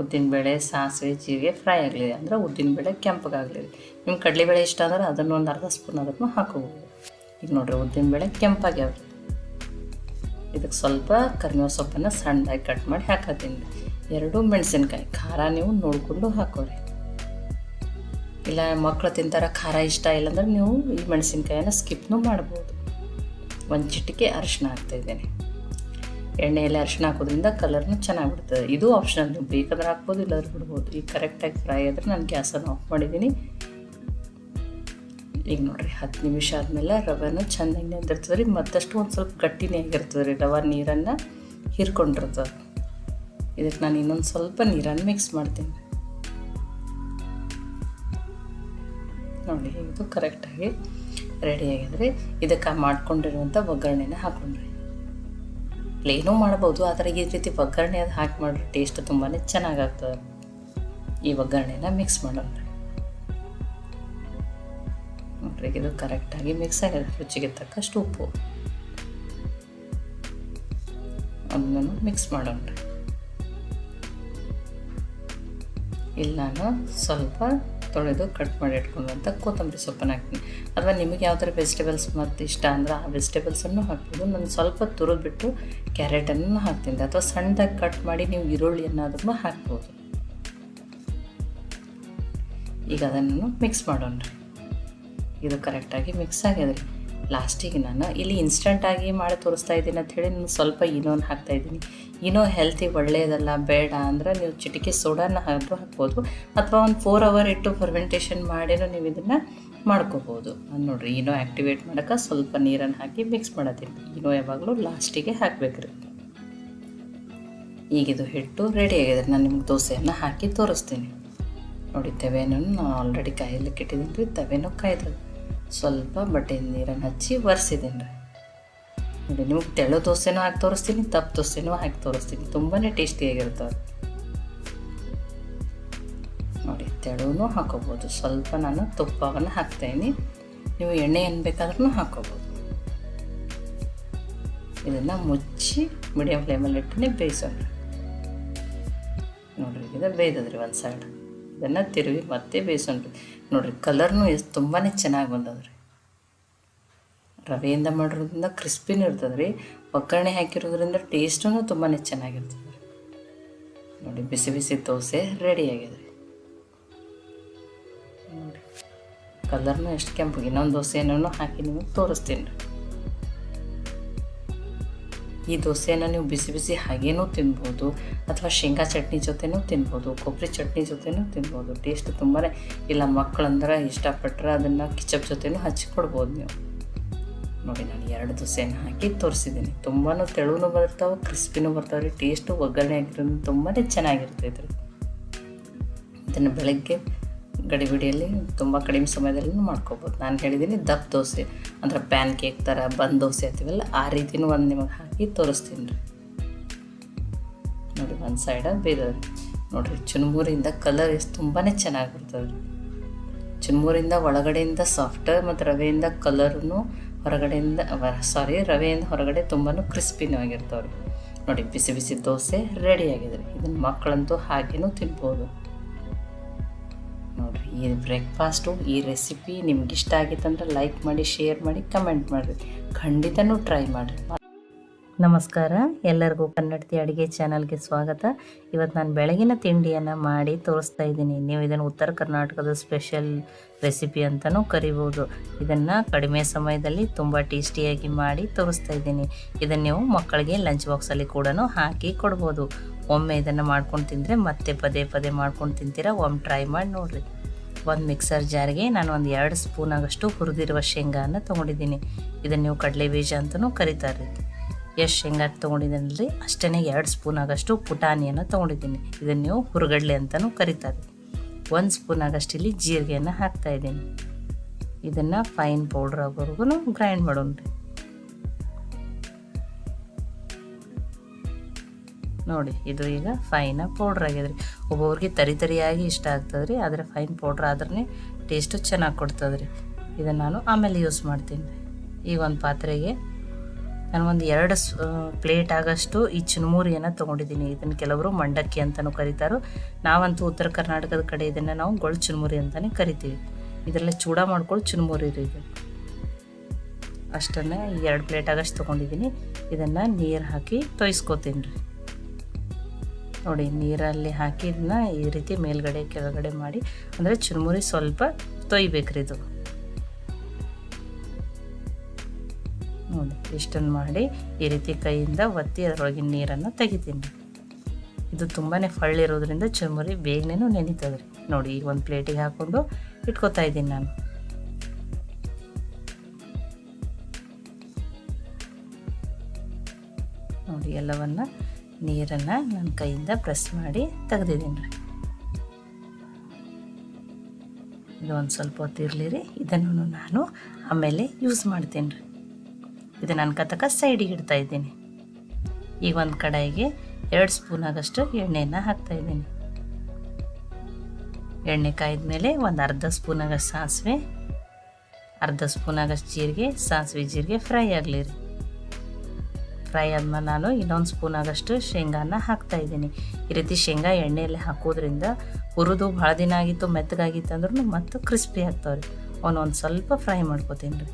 ಉದ್ದಿನಬೇಳೆ ಸಾಸಿವೆ, ಜೀರಿಗೆ ಫ್ರೈ ಆಗಲಿ ಅಂದರೆ ಉದ್ದಿನಬೇಳೆ ಕೆಂಪಗಾಗಲಿ ನಿಮ್ಮ ಕಡಲೆಬೇಳೆ ಇಷ್ಟ ಅಂದರೆ ಅದನ್ನು ಒಂದು ಅರ್ಧ ಸ್ಪೂನ್ ಅದನ್ನು ಹಾಕೋಬೋದು ಈಗ ನೋಡಿರಿ ಉದ್ದಿನಬೇಳೆ ಕೆಂಪಾಗ್ಯಾವ ಇದಕ್ಕೆ ಸ್ವಲ್ಪ ಕರಿಬೇವು ಸೊಪ್ಪನ್ನು ಸಣ್ಣದಾಗಿ ಕಟ್ ಮಾಡಿ ಹಾಕತ್ತೀನಿ. ಎರಡು ಮೆಣಸಿನ್ಕಾಯಿ. ಖಾರ ನೀವು ನೋಡಿಕೊಂಡು ಹಾಕೋರಿ. ಇಲ್ಲ ಮಕ್ಕಳು ತಿಂತಾರೆ, ಖಾರ ಇಷ್ಟ ಇಲ್ಲಾಂದ್ರೆ ನೀವು ಈ ಮೆಣಸಿನ್ಕಾಯನ್ನು ಸ್ಕಿಪ್ನೂ ಮಾಡ್ಬೋದು. ಒಂದು ಚಿಟಿಕೆ ಅರಿಶಿನ ಹಾಕ್ತಾಯಿದ್ದೇನೆ ಎಣ್ಣೆಯಲ್ಲಿ ಅರಿಶಿನ ಹಾಕೋದ್ರಿಂದ ಕಲರ್ನು ಚೆನ್ನಾಗಿ ಬಿಡ್ತದೆ. ಇದು ಆಪ್ಷನಲ್ ನೀವು ಬೇಕಾದ್ರೆ ಹಾಕ್ಬೋದು, ಇಲ್ಲಾದ್ರೂ ಬಿಡ್ಬೋದು. ಈಗ ಕರೆಕ್ಟಾಗಿ ಫ್ರೈ ಆದರೆ ನಾನು ಗ್ಯಾಸನ್ನು ಆಫ್ ಮಾಡಿದ್ದೀನಿ. ಈಗ ನೋಡಿರಿ, ಹತ್ತು ನಿಮಿಷ ಆದಮೇಲೆ ರವೆನೂ ಚೆನ್ನಾಗಿ ನೆಂದಿರ್ತದೆ ರೀ. ಮತ್ತಷ್ಟು ಒಂದು ಸ್ವಲ್ಪ ಗಟ್ಟಿನೇ ಆಗಿರ್ತದೆ ರೀ ರವೆ ನೀರನ್ನು ಹೀರ್ಕೊಂಡಿರ್ತದೆ ಇದಕ್ಕೆ ನಾನು ಇನ್ನೊಂದು ಸ್ವಲ್ಪ ನೀರನ್ನು ಮಿಕ್ಸ್ ಮಾಡ್ತೀನಿ. ನೋಡಿ, ಇದು ಕರೆಕ್ಟಾಗಿ ರೆಡಿ ಆಗಿದ್ರೆ ಇದಕ್ಕೆ ಮಾಡ್ಕೊಂಡಿರುವಂಥ ಒಗ್ಗರಣೆನ ಹಾಕೊಂಡ್ರಿ. ಪ್ಲೇನೂ ಮಾಡ್ಬೋದು ಆದರೆ ಈ ರೀತಿ ಒಗ್ಗರಣೆ ಅದು ಹಾಕಿ ಮಾಡಿದ್ರೆ ಟೇಸ್ಟ್ ತುಂಬಾ ಚೆನ್ನಾಗಾಗ್ತದೆ. ಈ ಒಗ್ಗರಣೆನ ಮಿಕ್ಸ್ ಮಾಡೋಣ ನೋಡ್ರಿ, ಇದು ಕರೆಕ್ಟಾಗಿ ಮಿಕ್ಸ್ ಆಗಿದೆ. ರುಚಿಗೆ ತಕ್ಕಷ್ಟು ಉಪ್ಪು. ಅದನ್ನು ಮಿಕ್ಸ್ ಮಾಡೋಣ ಇಲ್ಲಿ ನಾನು ಸ್ವಲ್ಪ ತೊಳೆದು ಕಟ್ ಮಾಡಿ ಇಟ್ಕೊಂಡಂಥ ಕೊತ್ತಂಬರಿ ಸೊಪ್ಪನ್ನು ಹಾಕ್ತೀನಿ. ಅಥವಾ ನಿಮಗೆ ಯಾವ ಥರ ವೆಜಿಟೇಬಲ್ಸ್ ಮತ್ತು ಇಷ್ಟ ಅಂದ್ರೆ ಆ ವೆಜಿಟೇಬಲ್ಸನ್ನು ಹಾಕ್ಬೋದು. ನಾನು ಸ್ವಲ್ಪ ತುರಿದ್ಬಿಟ್ಟು ಕ್ಯಾರೆಟನ್ನು ಹಾಕ್ತೀನಿ. ಅಥವಾ ಸಣ್ಣದಾಗಿ ಕಟ್ ಮಾಡಿ ನೀವು ಈರುಳ್ಳಿಯನ್ನಾದ್ರೂ ಹಾಕ್ಬೋದು. ಈಗ ಅದನ್ನು ಮಿಕ್ಸ್ ಮಾಡೋಣ. ಇದು ಕರೆಕ್ಟಾಗಿ ಮಿಕ್ಸ್ ಆಗಿದೆ ಲಾಸ್ಟಿಗೆ ನಾನು ಇಲ್ಲಿ ಇನ್ಸ್ಟಂಟಾಗಿ ಮಾಡಿ ತೋರಿಸ್ತಾ ಇದ್ದೀನಿ ಅಂತ ಹೇಳಿ ನಾನು ಸ್ವಲ್ಪ ಇನೋನ ಹಾಕ್ತಾ ಇದ್ದೀನಿ. ಇನೋ ಹೆಲ್ತಿ ಒಳ್ಳೆಯದಲ್ಲ, ಬೇಡ ಅಂದ್ರೆ ನೀವು ಚಿಟಿಕೆ ಸೋಡಾನ ಹಾಕಿ ಹಾಕ್ಬೋದು. ಅಥವಾ ಒಂದು ಫೋರ್ ಅವರ್ ಇಟ್ಟು ಫರ್ಮೆಂಟೇಷನ್ ಮಾಡಿನೂ ನೀವು ಇದನ್ನು ಮಾಡ್ಕೋಬೋದು. ನೋಡಿರಿ ಇನೋ ಆ್ಯಕ್ಟಿವೇಟ್ ಮಾಡೋಕೆ ಸ್ವಲ್ಪ ನೀರನ್ನು ಹಾಕಿ ಮಿಕ್ಸ್ ಮಾಡೋದಿಲ್ಲ ಇನೋ ಯಾವಾಗಲೂ ಲಾಸ್ಟಿಗೆ ಹಾಕ್ಬೇಕ್ರಿ. ಈಗಿದು ಹಿಟ್ಟು ರೆಡಿ ಆಗಿದೆ. ನಾನು ನಿಮ್ಗೆ ದೋಸೆಯನ್ನು ಹಾಕಿ ತೋರಿಸ್ತೀನಿ. ನೋಡಿ ತವೆನೂ ನಾನು ಆಲ್ರೆಡಿ ಕಾಯಲಿಕ್ಕೆ ಇಟ್ಟಿದ್ದೀನಿ ರೀ ತವೆನೂ ಕಾಯ್ದದ ಸ್ವಲ್ಪ ಬಟ್ಟೆ ನೀರನ್ನು ಹಚ್ಚಿ ಒರೆಸಿದ್ದೀನಿ ರೀ. ನೋಡಿ, ನಿಮಗೆ ತೆಳು ದೋಸೆನೂ ಹಾಕಿ ತೋರಿಸ್ತೀನಿ ತಪ್ಪು ದೋಸೆನೂ ಹಾಕಿ ತೋರಿಸ್ತೀನಿ. ತುಂಬಾ ಟೇಸ್ಟಿಯಾಗಿರ್ತವೆ ನೋಡಿ, ತೆಳುನೂ ಹಾಕೋಬೋದು. ಸ್ವಲ್ಪ ನಾನು ತುಪ್ಪವನ್ನು ಹಾಕ್ತಾಯಿನಿ ನೀವು ಎಣ್ಣೆ ಏನು ಬೇಕಾದ್ರೂ ಹಾಕೋಬೋದು. ಇದನ್ನು ಮುಚ್ಚಿ ಮೀಡಿಯಮ್ ಫ್ಲೇಮಲ್ಲಿ ಇಟ್ಟನೆ ಬೇಯಿಸೋಣ. ನೋಡ್ರಿ, ಇದು ಬೇಯ್ದದ್ರಿ ಒಂದು ಸೈಡ್ ಇದನ್ನು ತಿರುವಿ ಮತ್ತೆ ಬೇಯಿಸೋಣ್ರಿ ನೋಡಿರಿ ಕಲರ್ನು ಎಷ್ಟು ತುಂಬಾ ಚೆನ್ನಾಗಿ ಬಂದದ್ರಿ. ರವೆಯಿಂದ ಮಾಡಿರೋದ್ರಿಂದ ಕ್ರಿಸ್ಪಿನೂ ಇರ್ತದೆ ರೀ ಒಗ್ಗರಣೆ ಹಾಕಿರೋದ್ರಿಂದ ಟೇಸ್ಟೂ ತುಂಬಾ ಚೆನ್ನಾಗಿರ್ತದೆ ರೀ ನೋಡಿ, ಬಿಸಿ ಬಿಸಿ ದೋಸೆ ರೆಡಿ ಆಗಿದೆ ನೋಡಿ ಕಲರ್ನು ಎಷ್ಟು ಕೆಂಪು, ಇನ್ನೊಂದು ದೋಸೆನೂ ಹಾಕಿ ನಿಮಗೆ ತೋರಿಸ್ತೀನಿ. ರೀ ಈ ದೋಸೆಯನ್ನು ನೀವು ಬಿಸಿ ಬಿಸಿ ಹಾಗೇನೂ ತಿನ್ಬೋದು ಅಥವಾ ಶೇಂಗಾ ಚಟ್ನಿ ಜೊತೆನೂ ತಿನ್ಬೋದು ಕೊಬ್ಬರಿ ಚಟ್ನಿ ಜೊತೆನೂ ತಿನ್ಬೋದು. ಟೇಸ್ಟ್ ತುಂಬಾ ಇಲ್ಲ ಮಕ್ಕಳಂದ್ರೆ ಇಷ್ಟಪಟ್ಟರೆ ಅದನ್ನು ಕಿಚಪ್ ಜೊತೆನೂ ಹಚ್ಚಿಕೊಡ್ಬೋದು ನೀವು. ನೋಡಿ, ನಾನು ಎರಡು ದೋಸೆನ ಹಾಕಿ ತೋರಿಸಿದ್ದೀನಿ. ತುಂಬಾ ತೆಳುನೂ ಬರ್ತಾವೆ ಕ್ರಿಸ್ಪಿನೂ ಬರ್ತಾವೆ, ರೀ. ಟೇಸ್ಟು ಒಗ್ಗರಣೆ ಆಗಿರೋದು ತುಂಬಾ ಚೆನ್ನಾಗಿರ್ತೈತೆ ರೀ ಇದನ್ನು ಬೆಳಗ್ಗೆ ಗಡಿಬಿಡಿಯಲ್ಲಿ ತುಂಬ ಕಡಿಮೆ ಸಮಯದಲ್ಲಿ ಮಾಡ್ಕೋಬೋದು. ನಾನು ಹೇಳಿದ್ದೀನಿ ದಪ್ಪ ದೋಸೆ, ಅಂದ್ರೆ ಪ್ಯಾನ್ ಕೇಕ್ ಥರ ಬಂದ್ ದೋಸೆ ಅಂತೀವಲ್ಲ, ಆ ರೀತಿನೂ ಒಂದು ನಿಮಗೆ ಹಾಕಿ ತೋರಿಸ್ತೀನಿ ರೀ. ನೋಡಿ, ಒಂದು ಸೈಡ ಬೇದ ನೋಡಿರಿ, ಚುನ್ಮೂರಿಂದ ಕಲರ್ ಎಷ್ಟು ತುಂಬಾ ಚೆನ್ನಾಗಿ ಬರ್ತದೆ ರೀ. ಚುನ್ಮೂರಿಂದ ಒಳಗಡೆಯಿಂದ ಸಾಫ್ಟ್ ಮತ್ತು ರವೆಯಿಂದ ಕಲರ್ನು ಹೊರಗಡೆಯಿಂದ ಸಾರಿ ರವೆಯಿಂದ ಹೊರಗಡೆ ತುಂಬಾ ಕ್ರಿಸ್ಪಿನೂ ಆಗಿರ್ತಾವೆ ರೀ. ನೋಡಿ, ಬಿಸಿ ಬಿಸಿ ದೋಸೆ ರೆಡಿ ಆಗಿದೆ ರೀ. ಇದನ್ನು ಮಕ್ಕಳಂತೂ ಹಾಗೇನೂ ತಿನ್ಬೋದು. ಈ ಬ್ರೇಕ್ಫಾಸ್ಟು ಈ ರೆಸಿಪಿ ನಿಮ್ಗೆ ಇಷ್ಟ ಆಗಿತ್ತಂದ್ರೆ ಲೈಕ್ ಮಾಡಿ ಶೇರ್ ಮಾಡಿ ಕಮೆಂಟ್ ಮಾಡಿರಿ. ಖಂಡಿತನೂ ಟ್ರೈ ಮಾಡಿರಿ. ನಮಸ್ಕಾರ. ಎಲ್ಲರಿಗೂ ಕನ್ನಡತಿ ಅಡುಗೆ ಚಾನಲ್ಗೆ ಸ್ವಾಗತ. ಇವತ್ತು ನಾನು ಬೆಳಗಿನ ತಿಂಡಿಯನ್ನು ಮಾಡಿ ತೋರಿಸ್ತಾ ಇದ್ದೀನಿ. ನೀವು ಇದನ್ನು ಉತ್ತರ ಕರ್ನಾಟಕದ ಸ್ಪೆಷಲ್ ರೆಸಿಪಿ ಅಂತಲೂ ಕರಿಬೋದು. ಇದನ್ನು ಕಡಿಮೆ ಸಮಯದಲ್ಲಿ ತುಂಬ ಟೇಸ್ಟಿಯಾಗಿ ಮಾಡಿ ತೋರಿಸ್ತಾ ಇದ್ದೀನಿ. ಇದನ್ನು ನೀವು ಮಕ್ಕಳಿಗೆ ಲಂಚ್ ಬಾಕ್ಸಲ್ಲಿ ಕೂಡ ಹಾಕಿ ಕೊಡ್ಬೋದು. ಒಮ್ಮೆ ಇದನ್ನು ಮಾಡ್ಕೊಂಡು ತಿಂದರೆ ಮತ್ತೆ ಪದೇ ಪದೇ ಮಾಡ್ಕೊಂಡು ತಿಂತೀರಾ? ಒಮ್ಮೆ ಟ್ರೈ ಮಾಡಿ ನೋಡಿರಿ. ಒಂದು ಮಿಕ್ಸರ್ ಜಾರ್ಗೆ ನಾನು ಒಂದು ಎರಡು ಸ್ಪೂನ್ ಆಗಷ್ಟು ಹುರಿದಿರುವ ಶೇಂಗಾನ ತೊಗೊಂಡಿದ್ದೀನಿ. ಇದನ್ನು ನೀವು ಕಡಲೆ ಬೀಜ ಅಂತಲೂ ಕರೀತಾರೆ ಎಷ್ಟು ಶೇಂಗಾ ತೊಗೊಂಡಿದ್ದೀನಲ್ರಿ ಅಷ್ಟೇ ಎರಡು ಸ್ಪೂನ್ ಆಗಷ್ಟು ಪುಟಾಣಿಯನ್ನು ತೊಗೊಂಡಿದ್ದೀನಿ. ಇದನ್ನು ನೀವು ಹುರುಗಡ್ಲೆ ಅಂತಲೂ ಕರೀತಾರೆ ಒಂದು ಸ್ಪೂನ್ ಆಗಷ್ಟು ಇಲ್ಲಿ ಜೀರಿಗೆಯನ್ನು ಹಾಕ್ತಾ ಇದ್ದೀನಿ. ಇದನ್ನು ಫೈನ್ ಪೌಡ್ರ್ ಆಗೋವರೆಗೂ ಗ್ರೈಂಡ್ ಮಾಡೋಣ ರೀ ನೋಡಿ, ಇದು ಈಗ ಫೈನ ಪೌಡ್ರ್ ಆಗಿದೆ ರೀ. ಒಬ್ಬೊಬ್ರಿಗೆ ತರಿ ತರಿಯಾಗಿ ಇಷ್ಟ ಆಗ್ತದೆ ರೀ, ಆದರೆ ಫೈನ್ ಪೌಡ್ರ್ ಆದ್ರೆ ಟೇಸ್ಟು ಚೆನ್ನಾಗಿ ಕೊಡ್ತದೆ ರೀ. ಇದನ್ನು ನಾನು ಆಮೇಲೆ ಯೂಸ್ ಮಾಡ್ತೀನಿ ಈಗ ಒಂದು ಪಾತ್ರೆಗೆ ನಾನು ಒಂದು ಎರಡು ಪ್ಲೇಟ್ ಆಗಷ್ಟು ಈ ಚುನ್ಮುರಿಯನ್ನು ತೊಗೊಂಡಿದ್ದೀನಿ. ಇದನ್ನು ಕೆಲವರು ಮಂಡಕ್ಕಿ ಅಂತಲೂ ಕರೀತಾರೋ. ನಾವಂತೂ ಉತ್ತರ ಕರ್ನಾಟಕದ ಕಡೆ ಇದನ್ನು ನಾವು ಗೊಳ್ ಚುನ್ಮುರಿ ಅಂತಲೇ ಕರಿತೀವಿ. ಇದರಲ್ಲೇ ಚೂಡ ಮಾಡ್ಕೊಳ್ಳಿ ಚುನ್ಮುರಿ ರೀ ಇದು. ಅಷ್ಟನ್ನೇ ಎರಡು ಪ್ಲೇಟ್ ಆಗಷ್ಟು ತೊಗೊಂಡಿದ್ದೀನಿ. ಇದನ್ನು ನೀರು ಹಾಕಿ ತೊಯ್ಸ್ಕೊತೀನಿ ರೀ. ನೋಡಿ, ನೀರಲ್ಲಿ ಹಾಕಿದ್ನ ಈ ರೀತಿ ಮೇಲ್ಗಡೆ, ಕೆಳಗಡೆ ಮಾಡಿ. ಅಂದರೆ ಚುರುಮುರಿ ಸ್ವಲ್ಪ ತೊಯ್ಬೇಕ್ರಿ ಇದು. ನೋಡಿ, ಇಷ್ಟನ್ನು ಮಾಡಿ ಈ ರೀತಿ ಕೈಯಿಂದ ಒತ್ತಿ ಅದರೊಳಗಿನ ನೀರನ್ನು ತೆಗಿತೀನಿ. ಇದು ತುಂಬಾ ಫಳ್ಳಿರೋದ್ರಿಂದ ಚುರುಮುರಿ ಬೇಗನೆ ನೆನೀತದ್ರಿ. ನೋಡಿ ಈಗ ಒಂದು ಪ್ಲೇಟಿಗೆ ಹಾಕ್ಕೊಂಡು ಇಟ್ಕೊತಾ ಇದ್ದೀನಿ ನಾನು. ನೋಡಿ, ಎಲ್ಲವನ್ನು ನೀರನ್ನು ನನ್ನ ಕೈಯಿಂದ ಪ್ರೆಸ್ ಮಾಡಿ ತೆಗೆದಿದ್ದೀನಿ ರೀ. ಇದು ಒಂದು ಸ್ವಲ್ಪ ಹೊತ್ತು ಇರಲಿ ರೀ. ಇದನ್ನು ನಾನು ಆಮೇಲೆ ಯೂಸ್ ಮಾಡ್ತೀನಿ ರೀ. ಇದು ನನ್ನ ಕತಕ ಸೈಡಿಗೆ ಇಡ್ತಾ ಇದ್ದೀನಿ. ಈಗ ಒಂದು ಕಡಾಯಿಗೆ ಎರಡು ಸ್ಪೂನ್ ಆಗಷ್ಟು ಎಣ್ಣೆಯನ್ನು ಹಾಕ್ತಾಯಿದ್ದೀನಿ ಎಣ್ಣೆ ಕಾಯ್ದ ಮೇಲೆ ಒಂದು ಅರ್ಧ ಸ್ಪೂನ್ ಆಗಷ್ಟು ಸಾಸಿವೆ, ಅರ್ಧ ಸ್ಪೂನ್ ಆಗಷ್ಟು ಜೀರಿಗೆ, ಸಾಸಿವೆ ಜೀರಿಗೆ ಫ್ರೈ ಆಗಲಿ ರೀ. ಫ್ರೈ ಆದ್ಮೇಲೆ ನಾನು ಇನ್ನೊಂದು ಸ್ಪೂನ್ ಆಗಷ್ಟು ಶೇಂಗಾನ ಹಾಕ್ತಾ ಇದ್ದೀನಿ. ಈ ರೀತಿ ಶೇಂಗಾ ಎಣ್ಣೆಯಲ್ಲಿ ಹಾಕೋದ್ರಿಂದ ಹುರಿದು ಭಾಳ ದಿನ ಆಗಿತ್ತು, ಮೆತ್ತಗಾಗಿತ್ತು ಅಂದ್ರೂ ಮತ್ತು ಕ್ರಿಸ್ಪಿ ಆಗ್ತಾವೆ ರೀ ಅವನು ಒಂದು ಸ್ವಲ್ಪ ಫ್ರೈ ಮಾಡ್ಕೋತೀನಿ ರೀ.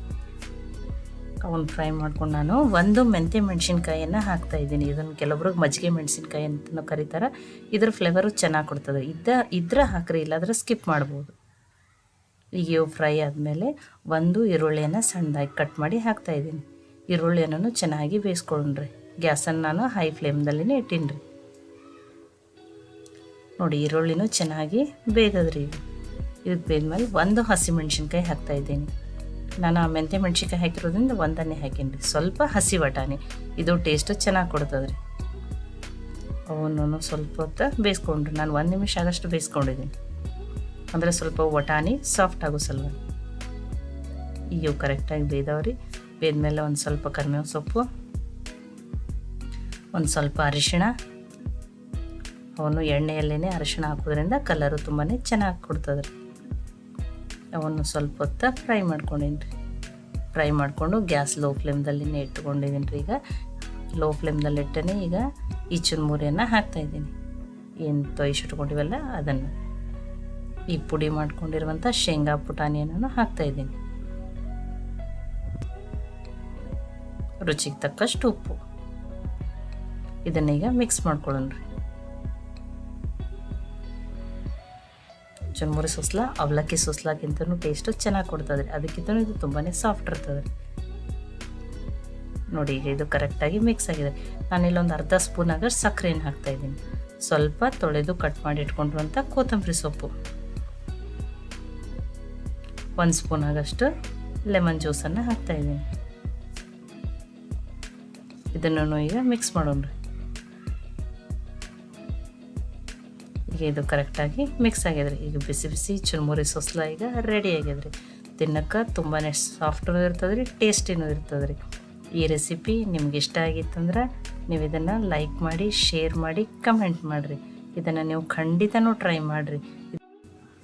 ಅವನ್ನ ಫ್ರೈ ಮಾಡ್ಕೊಂಡು ನಾನು ಒಂದು ಮೆಂತ್ಯ ಮೆಣಸಿನ್ಕಾಯಿಯನ್ನು ಹಾಕ್ತಾ ಇದ್ದೀನಿ. ಇದನ್ನು ಕೆಲವ್ರಿಗೆ ಮಜ್ಜಿಗೆ ಮೆಣಸಿನ್ಕಾಯಿ ಅಂತಲೂ ಕರೀತಾರೆ. ಇದ್ರ ಫ್ಲೇವರು ಚೆನ್ನಾಗಿ ಕೊಡ್ತದೆ. ಇದ್ದ, ಇದ್ರೆ ಹಾಕ್ರಿ, ಇಲ್ಲಾದ್ರೆ ಸ್ಕಿಪ್ ಮಾಡ್ಬೋದು. ಈಗ ಫ್ರೈ ಆದಮೇಲೆ ಒಂದು ಈರುಳ್ಳಿಯನ್ನು ಸಣ್ಣದಾಗಿ ಕಟ್ ಮಾಡಿ ಹಾಕ್ತಾ ಇದ್ದೀನಿ. ಈರುಳ್ಳಿಯನ್ನು ಚೆನ್ನಾಗಿ ಬೇಯಿಸ್ಕೊಂಡ್ರಿ ಗ್ಯಾಸನ್ನು ನಾನು ಹೈ ಫ್ಲೇಮ್ದಲ್ಲಿನೇ ಇಟ್ಟೀನಿ ನೋಡಿ, ಈರುಳ್ಳಿನೂ ಚೆನ್ನಾಗಿ ಬೇಯ್ದದ್ರಿ. ಇದು ಬೇಯ್ದ್ಮೇಲೆ ಒಂದು ಹಸಿಮೆಣ್ಸಿನ್ಕಾಯಿ ಹಾಕ್ತಾ ಇದ್ದೀನಿ. ನಾನು ಆ ಮೆಂತೆ ಮೆಣ್ಸಿನ್ಕಾಯಿ ಹಾಕಿರೋದ್ರಿಂದ ಒಂದನ್ನೇ ಹಾಕೀನಿ ರೀ ಸ್ವಲ್ಪ ಹಸಿ ಬಟಾಣಿ. ಇದು ಟೇಸ್ಟ್ ಚೆನ್ನಾಗಿ ಕೊಡ್ತದ್ರಿ. ರೀ ಅವನ್ನೂ ಸ್ವಲ್ಪ ಹೊತ್ತು ಬೇಯಿಸ್ಕೊಂಡ್ರಿ. ನಾನು ಒಂದು ನಿಮಿಷ ಆದಷ್ಟು ಬೇಯಿಸ್ಕೊಂಡಿದ್ದೀನಿ. ಅಂದರೆ ಸ್ವಲ್ಪ ಬಟಾಣಿ ಸಾಫ್ಟ್ ಆಗೋ ಸಲುವಾಗಿ. ಈಗ ಕರೆಕ್ಟಾಗಿ ಬೇಯ್ದವ್ರಿ. ಬೇಯ್ದ್ಮೇಲೆ ಒಂದು ಸ್ವಲ್ಪ ಕರಿಬೇವು ಸೊಪ್ಪು, ಒಂದು ಸ್ವಲ್ಪ ಅರಿಶಿಣ. ಅವನು ಎಣ್ಣೆಯಲ್ಲೇ ಅರಿಶಿಣ ಹಾಕೋದ್ರಿಂದ ಕಲರು ತುಂಬಾ ಚೆನ್ನಾಗಿ ಕೊಡ್ತದೆ ರೀ ಅವನ್ನು ಸ್ವಲ್ಪ ಹೊತ್ತು ಫ್ರೈ ಮಾಡ್ಕೊಂಡೀನಿ ಫ್ರೈ ಮಾಡಿಕೊಂಡು ಗ್ಯಾಸ್ ಲೋ ಫ್ಲೇಮ್ದಲ್ಲಿನೇ ಇಟ್ಕೊಂಡಿದ್ದೀನಿ ರೀ ಈಗ. ಲೋ ಫ್ಲೇಮ್ದಲ್ಲಿ ಇಟ್ಟನೆ ಈಗ ಈಚಿನ ಮೂರಿಯನ್ನು ಹಾಕ್ತಾಯಿದ್ದೀನಿ ಏನು ತೊಯ್ಸಿಟ್ಕೊಂಡಿವಲ್ಲ ಅದನ್ನು. ಈ ಪುಡಿ ಮಾಡ್ಕೊಂಡಿರುವಂಥ ಶೇಂಗಾ ಪುಟಾಣಿಯನ್ನು ಹಾಕ್ತಾಯಿದ್ದೀನಿ ರುಚಿಗೆ ತಕ್ಕಷ್ಟು ಉಪ್ಪು. ಇದನ್ನೀಗ ಮಿಕ್ಸ್ ಮಾಡ್ಕೊಳ್ಳೋಣ ಚುರುಮುರಿ ಸುಸ್ಲ, ಅವಲಕ್ಕಿ ಸುಸ್ಲಾಗಿಂತನೂ ಟೇಸ್ಟು ಚೆನ್ನಾಗಿ ಕೊಡ್ತದೆ ರೀ. ಅದಕ್ಕಿಂತ ಇದು ತುಂಬಾ ಸಾಫ್ಟ್ ಇರ್ತದೆ ನೋಡಿ, ಈಗ ಇದು ಕರೆಕ್ಟಾಗಿ ಮಿಕ್ಸ್ ಆಗಿದೆ. ನಾನು ಇಲ್ಲೊಂದು ಅರ್ಧ ಸ್ಪೂನ್ ಆಗಷ್ಟು ಸಕ್ಕರೆಯನ್ನು ಹಾಕ್ತಾಯಿದ್ದೀನಿ ಸ್ವಲ್ಪ ತೊಳೆದು ಕಟ್ ಮಾಡಿ ಇಟ್ಕೊಂಡಿರುವಂಥ ಕೊತ್ತಂಬರಿ ಸೊಪ್ಪು. ಒಂದು ಸ್ಪೂನ್ ಆಗಷ್ಟು ಲೆಮನ್ ಜ್ಯೂಸನ್ನು ಹಾಕ್ತಾಯಿದ್ದೀನಿ ಇದನ್ನು ಈಗ ಮಿಕ್ಸ್ ಮಾಡೋಣ ಈಗ ಇದು ಕರೆಕ್ಟಾಗಿ ಮಿಕ್ಸ್ ಆಗ್ಯದ್ರಿ ಈಗ ಬಿಸಿ ಬಿಸಿ ಚುರುಮುರಿ ಸೊಸ್ಲ ಈಗ ರೆಡಿ ಆಗ್ಯದ್ರಿ ತಿನ್ನಕ್ಕೆ ತುಂಬಾ ಸಾಫ್ಟೂ ಇರ್ತದೆ ರೀ ಟೇಸ್ಟಿನೂ ಇರ್ತದೆ ರೀ ಈ ರೆಸಿಪಿ ನಿಮ್ಗೆ ಇಷ್ಟ ಆಗಿತ್ತಂದ್ರೆ ನೀವು ಇದನ್ನು ಲೈಕ್ ಮಾಡಿ ಶೇರ್ ಮಾಡಿ ಕಮೆಂಟ್ ಮಾಡಿರಿ. ಇದನ್ನು ನೀವು ಖಂಡಿತನೂ ಟ್ರೈ ಮಾಡಿರಿ.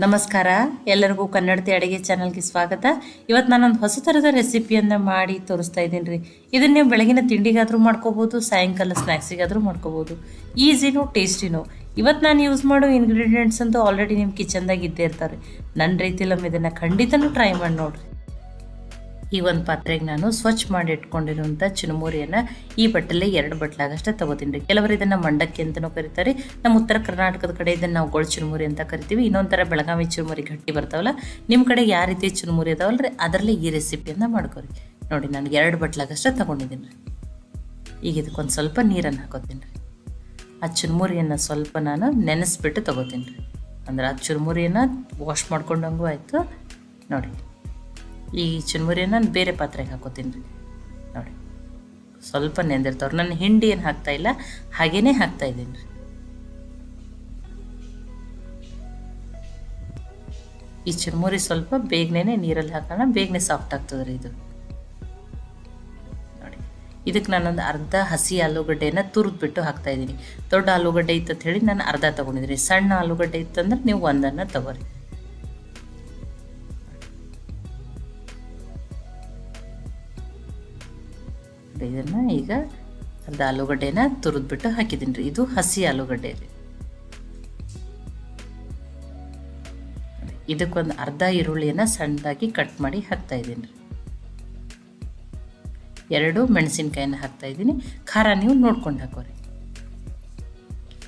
ನಮಸ್ಕಾರ. ಎಲ್ಲರಿಗೂ ಕನ್ನಡತಿ ಅಡುಗೆ ಚಾನಲ್ಗೆ ಸ್ವಾಗತ. ಇವತ್ತು ನಾನೊಂದು ಹೊಸ ಥರದ ರೆಸಿಪಿಯನ್ನು ಮಾಡಿ ತೋರಿಸ್ತಾ ಇದ್ದೀನಿ ರೀ ಇದನ್ನು ನೀವು ಬೆಳಗಿನ ತಿಂಡಿಗಾದರೂ ಮಾಡ್ಕೋಬೋದು, ಸಾಯಂಕಾಲ ಸ್ನ್ಯಾಕ್ಸಿಗಾದರೂ ಮಾಡ್ಕೋಬೋದು. ಈಸಿನೂ ಟೇಸ್ಟಿನೂ. ಇವತ್ತು ನಾನು ಯೂಸ್ ಮಾಡೋ ಇಂಗ್ರೀಡಿಯೆಂಟ್ಸ್ ಅಂತೂ ಆಲ್ರೆಡಿ ನಿಮ್ಮ ಕಿಚನ್ದಾಗ ಇದ್ದೇ ಇರ್ತಾರೆ. ನನ್ನ ರೀತಿಲಮ್ಮ ಇದನ್ನು ಖಂಡಿತನೂ ಟ್ರೈ ಮಾಡಿ ನೋಡಿರಿ. ಈ ಒಂದು ಪಾತ್ರೆಗೆ ನಾನು ಸ್ವಚ್ಛ ಮಾಡಿ ಇಟ್ಕೊಂಡಿರುವಂಥ ಚುರುಮುರಿಯನ್ನು ಈ ಬಟ್ಟಲೆ ಎರಡು ಬಟ್ಲಾಗಷ್ಟೇ ತಗೋತೀನಿ ರೀ. ಕೆಲವರು ಇದನ್ನು ಮಂಡಕ್ಕಿ ಅಂತಲೂ ಕರೀತಾರೆ. ನಮ್ಮ ಉತ್ತರ ಕರ್ನಾಟಕದ ಕಡೆ ಇದನ್ನು ನಾವು ಗೊಳ್ ಚುರುಮುರಿ ಅಂತ ಕರಿತೀವಿ. ಇನ್ನೊಂಥರ ಥರ ಬೆಳಗಾವಿ ಚುರುಮುರಿ ಗಟ್ಟಿ ಬರ್ತಾವಲ್ಲ ನಿಮ್ಮ ಕಡೆ ಯಾವ ರೀತಿ ಚುರುಮುರಿ ಅದಾವಲ್ಲ ರೀ ಅದರಲ್ಲಿ ಈ ರೆಸಿಪಿಯನ್ನು ಮಾಡ್ಕೊರಿ. ನೋಡಿ, ನಾನು ಎರಡು ಬಟ್ಲಾಗಷ್ಟೇ ತೊಗೊಂಡಿದ್ದೀನಿ ರೀ. ಈಗ ಇದಕ್ಕೊಂದು ಸ್ವಲ್ಪ ನೀರನ್ನು ಹಾಕೋತೀನಿ ರೀ. ಆ ಚುರುಮುರಿಯನ್ನು ಸ್ವಲ್ಪ ನಾನು ನೆನೆಸ್ಬಿಟ್ಟು ತೊಗೋತೀನಿ ರೀ. ಅಂದ್ರೆ ಆ ಚುರುಮುರಿಯನ್ನು ವಾಶ್ ಮಾಡ್ಕೊಂಡಂಗೂ ಆಯಿತು. ನೋಡಿ. ಈ ಚುರುಮುರಿಯನ್ನು ನಾನು ಬೇರೆ ಪಾತ್ರೆಗೆ ಹಾಕೋತೀನಿ ರೀ ನೋಡಿ. ಸ್ವಲ್ಪ ನೆಂದಿರ್ತಾವ್ರು. ನಾನು ಹಿಂಡಿ ಏನು ಹಾಕ್ತಾ ಇಲ್ಲ? ಹಾಗೇನೆ ಹಾಕ್ತಾ ಇದ್ದೀನಿ ರೀ. ಈ ಚುರುಮುರಿ ಸ್ವಲ್ಪ ಬೇಗನೆ ನೀರಲ್ಲಿ ಹಾಕೋಣ ಬೇಗನೆ ಸಾಫ್ಟ್ ಆಗ್ತದೆ ರೀ ಇದು. ನೋಡಿ. ಇದಕ್ಕೆ ನಾನೊಂದು ಅರ್ಧ ಹಸಿ ಆಲೂಗಡ್ಡೆಯನ್ನು ತುರಿದ್ಬಿಟ್ಟು ಹಾಕ್ತಾ ಇದ್ದೀನಿ. ದೊಡ್ಡ ಆಲೂಗಡ್ಡೆ ಇತ್ತು ಅಂತ ಹೇಳಿ ನಾನು ಅರ್ಧ ತೊಗೊಂಡಿದ್ದೀನಿ. ಸಣ್ಣ ಆಲೂಗಡ್ಡೆ ಇತ್ತಂದ್ರೆ ನೀವು ಒಂದನ್ನು ತಗೋರಿ. ಇದನ್ನು ಈಗ ಅರ್ಧ ಆಲೂಗಡ್ಡೆನ ತುರಿದ್ಬಿಟ್ಟು ಹಾಕಿದ್ದೀನಿ ರೀ. ಇದು ಹಸಿ ಆಲೂಗಡ್ಡೆ ರೀ. ಇದಕ್ಕೊಂದು ಅರ್ಧ ಈರುಳ್ಳಿಯನ್ನು ಸಣ್ಣದಾಗಿ ಕಟ್ ಮಾಡಿ ಹಾಕ್ತಾ ಇದ್ದೀನಿ ರೀ. ಎರಡು ಮೆಣಸಿನ್ಕಾಯಿನ ಹಾಕ್ತಾ ಇದ್ದೀನಿ ಖಾರ ನೀವು ನೋಡ್ಕೊಂಡು ಹಾಕೋರಿ.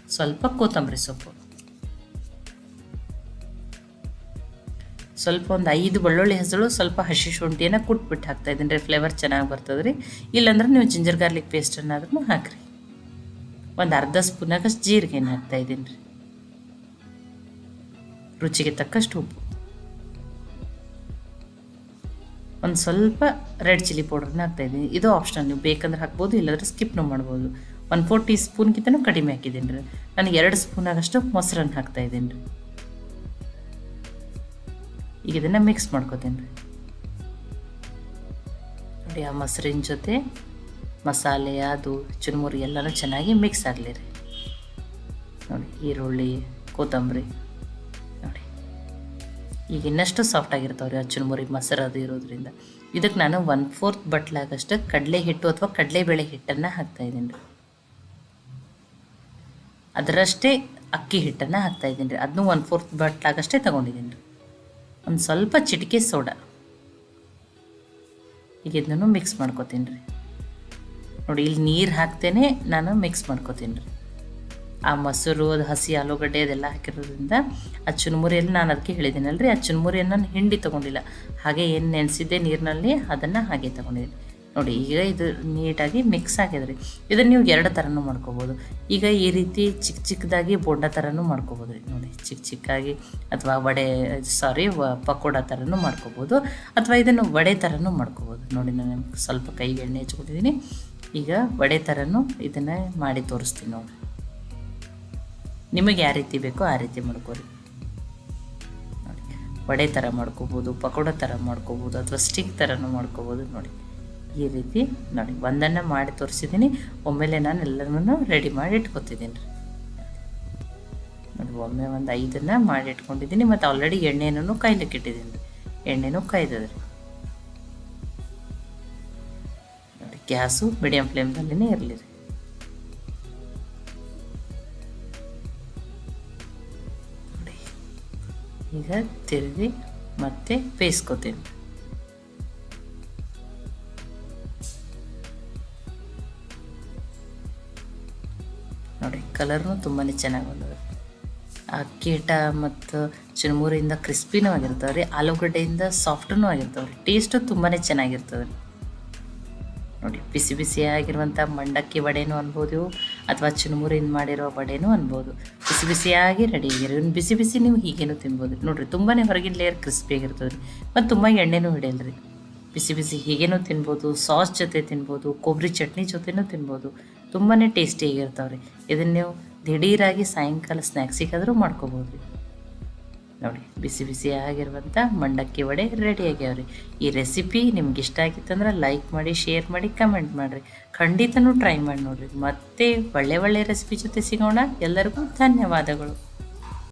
ಸ್ವಲ್ಪ ಕೊತ್ತಂಬರಿ ಸೊಪ್ಪು. ಸ್ವಲ್ಪ ಒಂದು ಐದು ಬೆಳ್ಳುಳ್ಳಿ ಹೆಸರು, ಸ್ವಲ್ಪ ಹಸಿ ಶುಂಠಿಯನ್ನು ಕುಟ್ಬಿಟ್ಟು ಹಾಕ್ತಾ ಇದ್ದೀನಿ. ರೀ ಫ್ಲೇವರ್ ಚೆನ್ನಾಗಿ ಬರ್ತದೆ ರೀ ಇಲ್ಲಾಂದ್ರೆ ನೀವು ಜಿಂಜರ್ ಗಾರ್ಲಿಕ್ ಪೇಸ್ಟನ್ನಾದ್ರೂ ಹಾಕಿರಿ. ಒಂದು ಅರ್ಧ ಸ್ಪೂನಾಗಷ್ಟು ಜೀರಿಗೆನ ಹಾಕ್ತಾ ಇದ್ದೀನಿ ರೀ. ರುಚಿಗೆ ತಕ್ಕಷ್ಟು ಉಪ್ಪು. ಒಂದು ಸ್ವಲ್ಪ ರೆಡ್ ಚಿಲ್ಲಿ ಪೌಡ್ರನ್ನ ಹಾಕ್ತಾ ಇದ್ದೀನಿ. ಇದು ಆಪ್ಷನಲ್ ನೀವು ಬೇಕಂದ್ರೆ ಹಾಕ್ಬೋದು, ಇಲ್ಲಾಂದ್ರೆ ಸ್ಕಿಪ್ನು ಮಾಡ್ಬೋದು. ಒನ್ ಫೋರ್ ಟೀ ಸ್ಪೂನ್ಗಿಂತನೂ ಕಡಿಮೆ ಹಾಕಿದ್ದೀನಿ ರೀ. ನಾನು ಎರಡು ಸ್ಪೂನಾಗಷ್ಟು ಮೊಸರನ್ನು ಹಾಕ್ತಾ ಇದ್ದೀನಿ ರೀ. ಈಗ ಇದನ್ನು ಮಿಕ್ಸ್ ಮಾಡ್ಕೋತೀನಿ. ರೀ ನೋಡಿ, ಆ ಮೊಸರಿನ ಜೊತೆ ಮಸಾಲೆ, ಅದು, ಚುರುಮುರಿ ಎಲ್ಲನೂ ಚೆನ್ನಾಗಿ ಮಿಕ್ಸ್ ಆಗಲಿ ರೀ. ನೋಡಿ, ಈರುಳ್ಳಿ, ಕೊತ್ತಂಬರಿ. ನೋಡಿ, ಈಗ ಇನ್ನಷ್ಟು ಸಾಫ್ಟ್ ಆಗಿರ್ತಾವೆ ರೀ ಆ ಚುರುಮುರಿ ಮೊಸರು ಅದು ಇರೋದ್ರಿಂದ. ಇದಕ್ಕೆ ನಾನು ಒನ್ ಫೋರ್ತ್ ಬಟ್ಲಾಗಷ್ಟು ಕಡಲೆ ಹಿಟ್ಟು ಅಥವಾ ಕಡಲೆಬೇಳೆ ಹಿಟ್ಟನ್ನು ಹಾಕ್ತಾ ಇದ್ದೀನಿ ರೀ. ಅದರಷ್ಟೇ ಅಕ್ಕಿ ಹಿಟ್ಟನ್ನು ಹಾಕ್ತಾ ಇದ್ದೀನಿ ರೀ. ಅದನ್ನೂ ಒನ್ ಫೋರ್ತ್ ಬಟ್ಲಾಗಷ್ಟೇ ತೊಗೊಂಡಿದ್ದೀನಿ ರೀ. ಒಂದು ಸ್ವಲ್ಪ ಚಿಟಿಕೆ ಸೋಡಾ. ಈಗ ಇದನ್ನು ಮಿಕ್ಸ್ ಮಾಡ್ಕೊತೀನಿ ರೀ. ನೋಡಿ, ಇಲ್ಲಿ ನೀರು ಹಾಕ್ತೇನೆ, ನಾನು ಮಿಕ್ಸ್ ಮಾಡ್ಕೊತೀನಿ ರೀ. ಆ ಮೊಸರು, ಅದು ಹಸಿ ಆಲೂಗಡ್ಡೆ ಅದೆಲ್ಲ ಹಾಕಿರೋದ್ರಿಂದ ಆ ಚುನ್ಮುರಿಯಲ್ಲಿ ನಾನು ಅದಕ್ಕೆ ಹೇಳಿದ್ದೀನಲ್ರಿ, ಆ ಚುನ್ಮುರಿಯನ್ನು ನಾನು ಹಿಂಡಿ ತೊಗೊಂಡಿಲ್ಲ. ಹಾಗೆ ಏನು ನೆನೆಸಿದ್ದೆ ನೀರಿನಲ್ಲಿ, ಅದನ್ನು ಹಾಗೆ ತೊಗೊಂಡಿದ್ದೀನಿ. ನೋಡಿ, ಈಗ ಇದು ನೀಟಾಗಿ ಮಿಕ್ಸ್ ಆಗಿದ್ರಿ. ಇದನ್ನು ನೀವು ಎರಡು ಥರನೂ ಮಾಡ್ಕೋಬೋದು. ಈಗ ಈ ರೀತಿ ಚಿಕ್ಕ ಚಿಕ್ಕದಾಗಿ ಬೋಂಡ ಥರನೂ ಮಾಡ್ಕೋಬೋದು. ರೀ ನೋಡಿ ಚಿಕ್ಕ ಚಿಕ್ಕಾಗಿ ಅಥವಾ ವಡೆ ಸಾರಿ ಪಕೋಡ ಥರನೂ ಮಾಡ್ಕೋಬೋದು. ಅಥವಾ ಇದನ್ನು ವಡೆ ಥರನೂ ಮಾಡ್ಕೋಬೋದು. ನೋಡಿ, ನಾನು ಸ್ವಲ್ಪ ಕೈಗೆ ಎಣ್ಣೆ ಹಚ್ಕೊತಿದ್ದೀನಿ. ಈಗ ವಡೆ ಥರನೂ ಇದನ್ನು ಮಾಡಿ ತೋರಿಸ್ತೀನಿ ನೋಡಿ. ನಿಮಗೆ ಯಾವ ರೀತಿ ಬೇಕೋ ಆ ರೀತಿ ಮಾಡ್ಕೋರಿ. ವಡೆ ಥರ ಮಾಡ್ಕೋಬೋದು, ಪಕೋಡ ಥರ ಮಾಡ್ಕೋಬೋದು, ಅಥವಾ ಸ್ಟಿಕ್ ಥರನೂ ಮಾಡ್ಕೋಬೋದು. ನೋಡಿ. ಈ ರೀತಿ ನೋಡಿ, ಒಂದನ್ನು ಮಾಡಿ ತೋರಿಸಿದ್ದೀನಿ. ಒಮ್ಮೆಲೆ ನಾನು ಎಲ್ಲನೂ ರೆಡಿ ಮಾಡಿ ಇಟ್ಕೊತಿದ್ದೀನಿ. ರೀ ನೋಡಿ, ಒಮ್ಮೆ ಒಂದು ಐದನ್ನು ಮಾಡಿ ಇಟ್ಕೊಂಡಿದ್ದೀನಿ. ಮತ್ತು ಆಲ್ರೆಡಿ ಎಣ್ಣೆನೂ ಕಾಯ್ಲಿಕ್ಕೆ ಇಟ್ಟಿದ್ದೀನಿ. ರೀ ಎಣ್ಣೆನೂ ಕಾಯ್ದದ. ನೋಡಿ, ಗ್ಯಾಸು ಮೀಡಿಯಂ ಫ್ಲೇಮ್ದಲ್ಲೇ ಇರಲಿ ರೀ ಈಗ ತಿರುಗಿ ಮತ್ತೆ ಬೇಯಿಸ್ಕೊತೀನಿ. ನೋಡಿ ಕಲರ್ನು ತುಂಬಾ ಚೆನ್ನಾಗಿ ಬಂದದ. ಆ ಕೀಟ ಮತ್ತು ಚುರುಮುರಿಯಿಂದ ಕ್ರಿಸ್ಪಿನೂ ಆಗಿರ್ತಾವೆ ರೀ ಆಲೂಗಡ್ಡೆಯಿಂದ ಸಾಫ್ಟೂ ಆಗಿರ್ತಾವೆ ರೀ ಟೇಸ್ಟು ತುಂಬಾ ಚೆನ್ನಾಗಿರ್ತದೆ. ರೀ ನೋಡಿ, ಬಿಸಿ ಬಿಸಿಯಾಗಿರುವಂಥ ಮಂಡಕ್ಕಿ ವಡೆನೂ ಅನ್ಬೋದು, ಅಥವಾ ಚುರುಮುರಿಯಿಂದ ಮಾಡಿರೋ ವಡೆನೂ ಅನ್ಬೋದು. ಬಿಸಿ ಬಿಸಿಯಾಗಿ ರೆಡಿ ಆಗಿರೋ. ಇವ್ನು ಬಿಸಿ ಬಿಸಿ ನೀವು ಹೀಗೇನು ತಿನ್ಬೋದು. ನೋಡಿರಿ ತುಂಬಾ ಹೊರಗಿನ ಲೇಯರ್ ಕ್ರಿಸ್ಪಿ ಆಗಿರ್ತದೆ ರೀ ಮತ್ತು ತುಂಬ ಎಣ್ಣೆನೂ ಹಿಡಿಯಲ್ಲ ರೀ ಬಿಸಿ ಬಿಸಿ ಹೀಗೇನೂ ತಿನ್ಬೋದು ಸಾಸ್ ಜೊತೆ ತಿನ್ಬೋದು ಕೊಬ್ಬರಿ ಚಟ್ನಿ ಜೊತೆನೂ ತಿನ್ಬೋದು. ತುಂಬಾ ಟೇಸ್ಟಿಯಾಗಿರ್ತಾವೆ ರೀ ಇದನ್ನು ನೀವು ದಿಢೀರಾಗಿ ಸಾಯಂಕಾಲ ಸ್ನ್ಯಾಕ್ಸಿಗಾದರೂ ಮಾಡ್ಕೋಬೋದು ರೀ ನೋಡಿ, ಬಿಸಿ ಬಿಸಿ ಆಗಿರುವಂಥ ಮಂಡಕ್ಕಿ ವಡೆ ರೆಡಿ ರೀ ಈ ರೆಸಿಪಿ ನಿಮ್ಗೆ ಇಷ್ಟ ಆಗಿತ್ತಂದ್ರೆ ಲೈಕ್ ಮಾಡಿ ಶೇರ್ ಮಾಡಿ ಕಮೆಂಟ್ ಮಾಡಿರಿ. ಖಂಡಿತನೂ ಟ್ರೈ ಮಾಡಿ ನೋಡಿರಿ. ಮತ್ತೆ ಒಳ್ಳೆ ಒಳ್ಳೆ ರೆಸಿಪಿ ಜೊತೆ ಸಿಗೋಣ. ಎಲ್ಲರಿಗೂ ಧನ್ಯವಾದಗಳು.